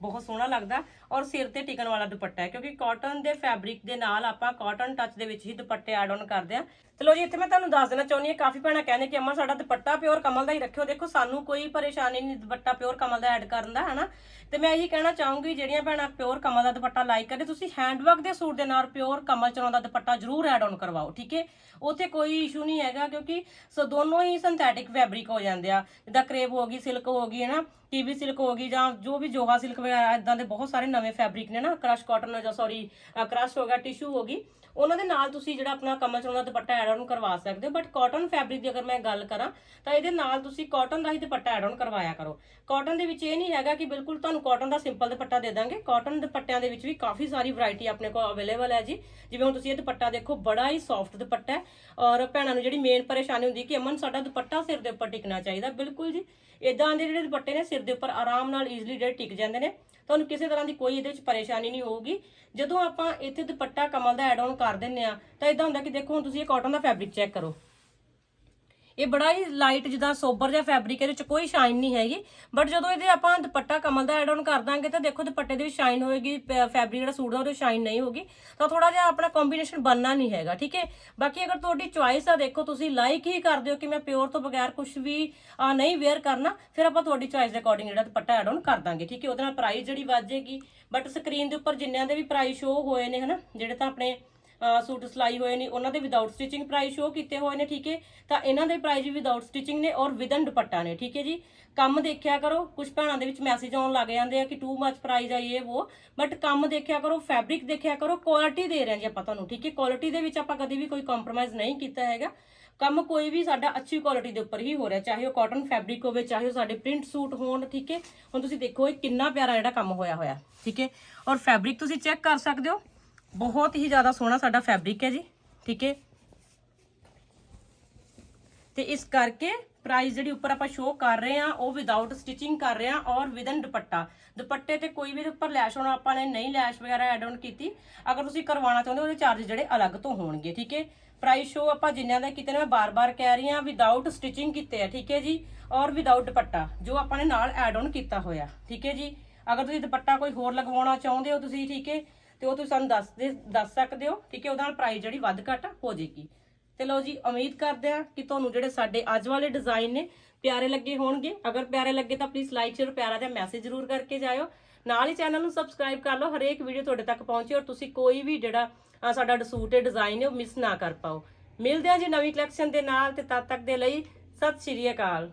[SPEAKER 1] ਬਹੁਤ ਸੋਹਣਾ ਲੱਗਦਾ ਔਰ ਸਿਰ ਤੇ ਟਿਕਣ ਵਾਲਾ ਦੁਪੱਟਾ ਹੈ, ਕਿਉਂਕਿ ਕਾਟਨ ਦੇ ਫੈਬਰਿਕ ਦੇ ਨਾਲ ਆਪਾਂ ਕਾਟਨ ਟੱਚ ਦੇ ਵਿੱਚ ਹੀ ਦੁਪੱਟੇ ਐਡ ਆਨ ਕਰਦੇ ਆ ਚਲੋ ਜੀ, ਇੱਥੇ ਮੈਂ ਤੁਹਾਨੂੰ ਦੱਸ ਦੇਣਾ ਚਾਹੁੰਦੀ ਹਾਂ, ਕਾਫੀ ਭੈਣਾਂ ਕਹਿੰਦੇ ਕਿ ਅੰਮਾ ਸਾਡਾ ਦੁਪੱਟਾ ਪਿਓਰ ਕਮਲ ਦਾ ਹੀ ਰੱਖਿਓ। ਦੇਖੋ, ਸਾਨੂੰ ਕੋਈ ਪਰੇਸ਼ਾਨੀ ਨਹੀਂ ਦੁਪੱਟਾ ਪਿਓਰ ਕਮਲ ਦਾ ਐਡ ਕਰਨ ਦਾ, ਹਨਾ? ਤੇ ਮੈਂ ਇਹੀ ਕਹਿਣਾ ਚਾਹੂੰਗੀ, ਜਿਹੜੀਆਂ ਭੈਣਾਂ ਪਿਓਰ ਕਮਲ ਦਾ ਦੁਪੱਟਾ ਲਾਈਕ ਕਰਦੇ, ਤੁਸੀਂ ਹੈਂਡਵਰਕ ਦੇ ਸੂਟ ਦੇ ਨਾਲ ਪਿਓਰ ਕਮਲ ਚਰੋਂ ਦਾ ਦੁਪੱਟਾ ਜ਼ਰੂਰ ਐਡ ਆਨ ਕਰਵਾਓ, ਠੀਕ ਹੈ? ਉੱਥੇ ਕੋਈ ਇਸ਼ੂ ਨਹੀਂ ਹੈਗਾ, ਕਿਉਂਕਿ ਸੋ ਦੋਨੋਂ ਹੀ ਸਿੰਥੈਟਿਕ ਫੈਬਰਿਕ ਹੋ ਜਾਂਦੇ ਆ। ਜਿੱਦਾਂ ਕਰੇਬ ਹੋ ਗਈ ਸਿਲਕ ਹੋ ਗਈ ਹੈ ਨਾ ਟੀਵੀ ਸਿਲਕ ਹੋ ਗਈ, ਜਾਂ ਜੋ ਵੀ ਜੋਹਾ ਸਿਲਕ ਵਗੈਰਾ, ਇਦਾਂ ਦੇ ਬਹੁਤ ਸਾਰੇ ਨਵੇਂ ਫੈਬਰਿਕ ਨੇ ਨਾ ਕ੍ਰਸ਼ ਕਾਟਨ ਜਾਂ ਸੌਰੀ ਕ੍ਰਸ਼ ਹੋ ਗਿਆ ਟਿਸ਼ੂ ਹੋ ਗਈ। ਉਹਨਾਂ ਦੇ ਨਾਲ ਤੁਸੀਂ ਜਿਹੜਾ ਆਪਣਾ ਕਮਲ ਚੋਂ ਦਾ ਦੁਪੱਟਾ ਐਡ ਆਨ ਕਰਵਾ ਸਕਦੇ ਹੋ ਬਟ ਕਾਟਨ ਫੈਬਰਿਕ ਦੀ ਅਗਰ ਮੈਂ ਗੱਲ ਕਰਾਂ, ਤਾਂ ਇਹਦੇ ਨਾਲ ਤੁਸੀਂ cotton the he dupatta add on ਕਰਵਾਇਆ ਕਰੋ। ਕਾਟਨ ਦੇ ਵਿੱਚ ਇਹ ਨਹੀਂ ਹੈਗਾ ਕਿ ਬਿਲਕੁਲ ਤੁਹਾਨੂੰ ਕਾਟਨ ਦਾ ਸਿੰਪਲ ਦੁਪੱਟਾ ਦੇ ਦਾਂਗੇ। ਕਾਟਨ ਦੁਪੱਟਿਆਂ ਦੇ ਵਿੱਚ ਵੀ ਕਾਫੀ ਸਾਰੀ ਵੈਰਾਈਟੀ ਆਪਣੇ ਕੋਲ ਅਵੇਲੇਬਲ ਹੈ ਜੀ। ਜਿਵੇਂ ਹੁਣ ਤੁਸੀਂ ਇਹ ਦੁਪੱਟਾ ਦੇਖੋ, ਬੜਾ ਹੀ ਸੌਫਟ ਦੁਪੱਟਾ ਹੈ। ਔਰ ਭੈਣਾਂ ਨੂੰ ਜਿਹੜੀ ਮੇਨ ਪਰੇਸ਼ਾਨੀ ਹੁੰਦੀ ਕਿ ਅਮਨ, ਸਾਡਾ ਦੁਪੱਟਾ ਸਿਰ ਦੇ ਉੱਪਰ ਟਿਕਣਾ ਚਾਹੀਦਾ। ਬਿਲਕੁਲ ਜੀ ਇਦਾਂ ਦੇ ਜਿਹੜੇ ਦੁਪੱਟੇ ਨੇ, ਸਿਰ ਦੇ ਉੱਪਰ ਆਰਾਮ ਨਾਲ ਈਜ਼ੀਲੀ ਜਿਹੜੇ ਟਿਕ ਜਾਂਦੇ ਨੇ। ਤੁਹਾਨੂੰ ਕਿਸੇ ਤਰ੍ਹਾਂ ਦੀ ਕੋਈ ਇਹਦੇ ਵਿੱਚ ਪਰੇਸ਼ਾਨੀ ਨਹੀਂ ਹੋਊਗੀ। ਜਦੋਂ ਆਪਾਂ ਇੱਥੇ ਦੁਪੱਟਾ ਕਮਲ ਦਾ ਐਡ ਆਨ ਕਰ ਦਿੰਨੇ ਆ ਤਾਂ ਇਦਾਂ ਹੁੰਦਾ ਕਿ ਦੇਖੋ ਹੁਣ ਤੁਸੀਂ ਇਹ ਕਾਟਨ ਦਾ ਫੈਬਰਿਕ ਚੈੱਕ ਕਰੋ। ਇਹ ਬੜਾ ਹੀ ਲਾਈਟ ਜਿੱਦਾਂ ਸੋਬਰ ਜਿਹਾ ਫੈਬਰਿਕ ਇਹਦੇ 'ਚ ਕੋਈ ਸ਼ਾਈਨ ਨਹੀਂ ਹੈਗੀ। ਬਟ ਜਦੋਂ ਇਹਦੇ ਆਪਾਂ ਦੁਪੱਟਾ ਕਮਲ ਦਾ ਐਡ ਆਨ ਕਰ ਦਾਂਗੇ, ਤਾਂ ਦੇਖੋ ਦੁਪੱਟੇ ਦੇ ਵਿੱਚ ਸ਼ਾਈਨ ਹੋਏਗੀ ਫੈਬਰਿਕ ਜਿਹੜਾ ਸੂਟ ਦਾ, ਉਹਦੇ ਸ਼ਾਈਨ ਨਹੀਂ ਹੋਗੀ ਤਾਂ ਥੋੜਾ ਜਿਹਾ ਆਪਣਾ ਕੰਬੀਨੇਸ਼ਨ ਬਣਨਾ ਨਹੀਂ ਹੈਗਾ, ਠੀਕ ਹੈ? ਬਾਕੀ ਅਗਰ ਤੁਹਾਡੀ ਚੁਆਇਸ ਆ, ਦੇਖੋ ਤੁਸੀਂ ਲਾਈਕ ਹੀ ਕਰਦੇ ਹੋ ਕਿ ਮੈਂ ਪਿਓਰ ਤੋਂ ਬਗੈਰ ਕੁਝ ਵੀ ਨਹੀਂ ਵੇਅਰ ਕਰਨਾ, ਫਿਰ ਆਪਾਂ ਤੁਹਾਡੀ ਚੁਆਇਸ ਦੇ ਅਕੋਰਡਿੰਗ ਜਿਹੜਾ ਦੁਪੱਟਾ ਐਡ ਆਨ ਕਰ ਦਾਂਗੇ, ਠੀਕ ਹੈ? ਉਹਦੇ ਨਾਲ ਪ੍ਰਾਈਸ ਜਿਹੜੀ ਵੱਧ ਜਾਏਗੀ। ਬਟ ਸਕਰੀਨ ਦੇ ਉੱਪਰ ਜਿੰਨਿਆਂ ਦੇ ਵੀ ਪ੍ਰਾਈਸ ਸ਼ੋ ਹੋਏ ਨੇ, ਹਨਾ? ਜਿਹੜੇ ਤਾਂ ਆਪਣੇ ਸੂਟ ਸਿਲਾਈ ਹੋਏ ਨੇ, ਉਹਨਾਂ ਦੇ ਵਿਦਆਊਟ ਸਟਿਚਿੰਗ ਪ੍ਰਾਈਸ ਸ਼ੋ ਕੀਤੇ ਹੋਏ ਨੇ, ਠੀਕ ਹੈ ਤਾਂ ਇਹਨਾਂ ਦੇ ਪ੍ਰਾਈਸ ਵੀ ਵਿਦਆਊਟ ਸਟਿਚਿੰਗ ਨੇ ਔਰ ਵਿਦਨ ਦੁਪੱਟਾ ਨੇ, ਠੀਕ ਹੈ ਜੀ? ਕੰਮ ਦੇਖਿਆ ਕਰੋ, ਕੁਝ ਭੈਣਾਂ ਦੇ ਵਿੱਚ ਮੈਸੇਜ ਆਉਣ ਲੱਗ ਜਾਂਦੇ ਆ ਕਿ ਟੂ ਮੱਚ ਪ੍ਰਾਈਸ ਆ ਇਹ, ਉਹ। ਬਟ ਕੰਮ ਦੇਖਿਆ ਕਰੋ ਫੈਬਰਿਕ ਦੇਖਿਆ ਕਰੋ ਕੁਆਲਿਟੀ ਦੇ ਰਹੇ ਜੀ ਆਪਾਂ ਤੁਹਾਨੂੰ, ਠੀਕ ਹੈ ਕੁਆਲਿਟੀ ਦੇ ਵਿੱਚ ਆਪਾਂ ਕਦੇ ਵੀ ਕੋਈ ਕੰਪਰੋਮਾਈਜ਼ ਨਹੀਂ ਕੀਤਾ ਹੈਗਾ। ਕੰਮ ਕੋਈ ਵੀ ਸਾਡਾ ਅੱਛੀ ਕੁਆਲਿਟੀ ਦੇ ਉੱਪਰ ਹੀ ਹੋ ਰਿਹਾ, ਚਾਹੇ ਉਹ ਕਾਟਨ ਫੈਬਰਿਕ ਹੋਵੇ, ਚਾਹੇ ਉਹ ਸਾਡੇ ਪ੍ਰਿੰਟ ਸੂਟ ਹੋਣ, ਠੀਕ ਹੈ ਹੁਣ ਤੁਸੀਂ ਦੇਖੋ ਇਹ ਕਿੰਨਾ ਪਿਆਰਾ ਜਿਹੜਾ ਕੰਮ ਹੋਇਆ ਹੋਇਆ, ਠੀਕ ਹੈ ਔਰ ਫੈਬਰਿਕ ਤੁਸੀਂ ਚੈੱਕ ਕਰ ਸਕਦੇ ਹੋ। ਬਹੁਤ ਹੀ ਜ਼ਿਆਦਾ ਸੋਹਣਾ ਸਾਡਾ ਫੈਬਰਿਕ ਹੈ ਜੀ, ਠੀਕ ਹੈ? ਤੇ ਇਸ ਕਰਕੇ ਪ੍ਰਾਈਸ ਜਿਹੜੀ ਉੱਪਰ ਆਪਾਂ ਸ਼ੋਅ ਕਰ ਰਹੇ ਆ ਉਹ ਵਿਦਆਊਟ ਸਟਿਚਿੰਗ ਕਰ ਰਹੇ ਆ ਔਰ ਵਿਦਨ ਦੁਪੱਟਾ। ਦੁਪੱਟੇ ਤੇ ਕੋਈ ਵੀ ਉੱਪਰ ਲੈਸ਼ ਹੋਣਾ, ਆਪਾਂ ਨੇ ਨਹੀਂ ਲੈਸ਼ ਵਗੈਰਾ ਐਡ ਆਨ ਕੀਤੀ। ਅਗਰ ਤੁਸੀਂ ਕਰਵਾਉਣਾ ਚਾਹੁੰਦੇ ਹੋ, ਉਹਦੇ ਚਾਰਜ ਜਿਹੜੇ ਅਲੱਗ ਤੋਂ ਹੋਣਗੇ, ਠੀਕ ਹੈ? ਪ੍ਰਾਈਸ ਸ਼ੋਅ ਆਪਾਂ ਜਿੰਨਿਆਂ ਦਾ ਕੀਤੇ ਨੇ ਮੈਂ ਬਾਰ-ਬਾਰ ਕਹਿ ਰਹੀ ਆ ਵਿਦਆਊਟ ਸਟਿਚਿੰਗ ਕੀਤੇ ਆ, ਠੀਕ ਹੈ ਜੀ? ਔਰ ਵਿਦਆਊਟ ਦੁਪੱਟਾ, ਜੋ ਆਪਾਂ ਨੇ ਨਾਲ ਐਡ ਆਨ ਕੀਤਾ ਹੋਇਆ, ਠੀਕ ਹੈ ਜੀ? ਅਗਰ ਤੁਸੀਂ ਦੁਪੱਟਾ ਕੋਈ ਹੋਰ ਲਗਵਾਉਣਾ ਚਾਹੁੰਦੇ ਹੋ ਤੁਸੀਂ, ਠੀਕ ਹੈ? ਤੇ ਉਹ ਤੁਸੀਂ ਸਾਨੂੰ ਦੱਸ ਦੇ ਦੱਸ ਸਕਦੇ ਹੋ ਠੀਕ ਹੈ ਉਹਦਾ ਨਾਲ ਪ੍ਰਾਈਸ ਜਿਹੜੀ ਵੱਧ ਘੱਟ ਹੋ ਜਾਏਗੀ। ਤੇ ਲਓ ਜੀ, ਉਮੀਦ ਕਰਦੇ ਆ ਕਿ ਤੁਹਾਨੂੰ ਜਿਹੜੇ ਸਾਡੇ ਅੱਜ ਵਾਲੇ ਡਿਜ਼ਾਈਨ ਨੇ, ਪਿਆਰੇ ਲੱਗੇ ਹੋਣਗੇ। ਅਗਰ ਪਿਆਰੇ ਲੱਗੇ ਤਾਂ ਪਲੀਜ਼ ਲਾਈਕ ਸ਼ੇਅਰ ਪਿਆਰਾ ਜਿਹਾ ਮੈਸੇਜ ਜ਼ਰੂਰ ਕਰਕੇ ਜਾਇਓ। ਨਾਲ ਹੀ ਚੈਨਲ ਨੂੰ ਸਬਸਕ੍ਰਾਈਬ ਕਰ ਲਓ, ਹਰੇਕ ਵੀਡੀਓ ਤੁਹਾਡੇ ਤੱਕ ਪਹੁੰਚੇ ਔਰ ਤੁਸੀਂ ਕੋਈ ਵੀ ਜਿਹੜਾ ਸਾਡਾ ਸੂਟ ਹੈ ਡਿਜ਼ਾਈਨ ਹੈ, ਉਹ ਮਿਸ ਨਾ ਕਰ ਪਾਓ। ਮਿਲਦੇ ਹਾਂ ਜੀ ਨਵੀਂ ਕਲੈਕਸ਼ਨ ਦੇ ਨਾਲ ਤੇ ਤਦ ਤੱਕ ਦੇ ਲਈ ਸਤਿ ਸ਼੍ਰੀ ਅਕਾਲ।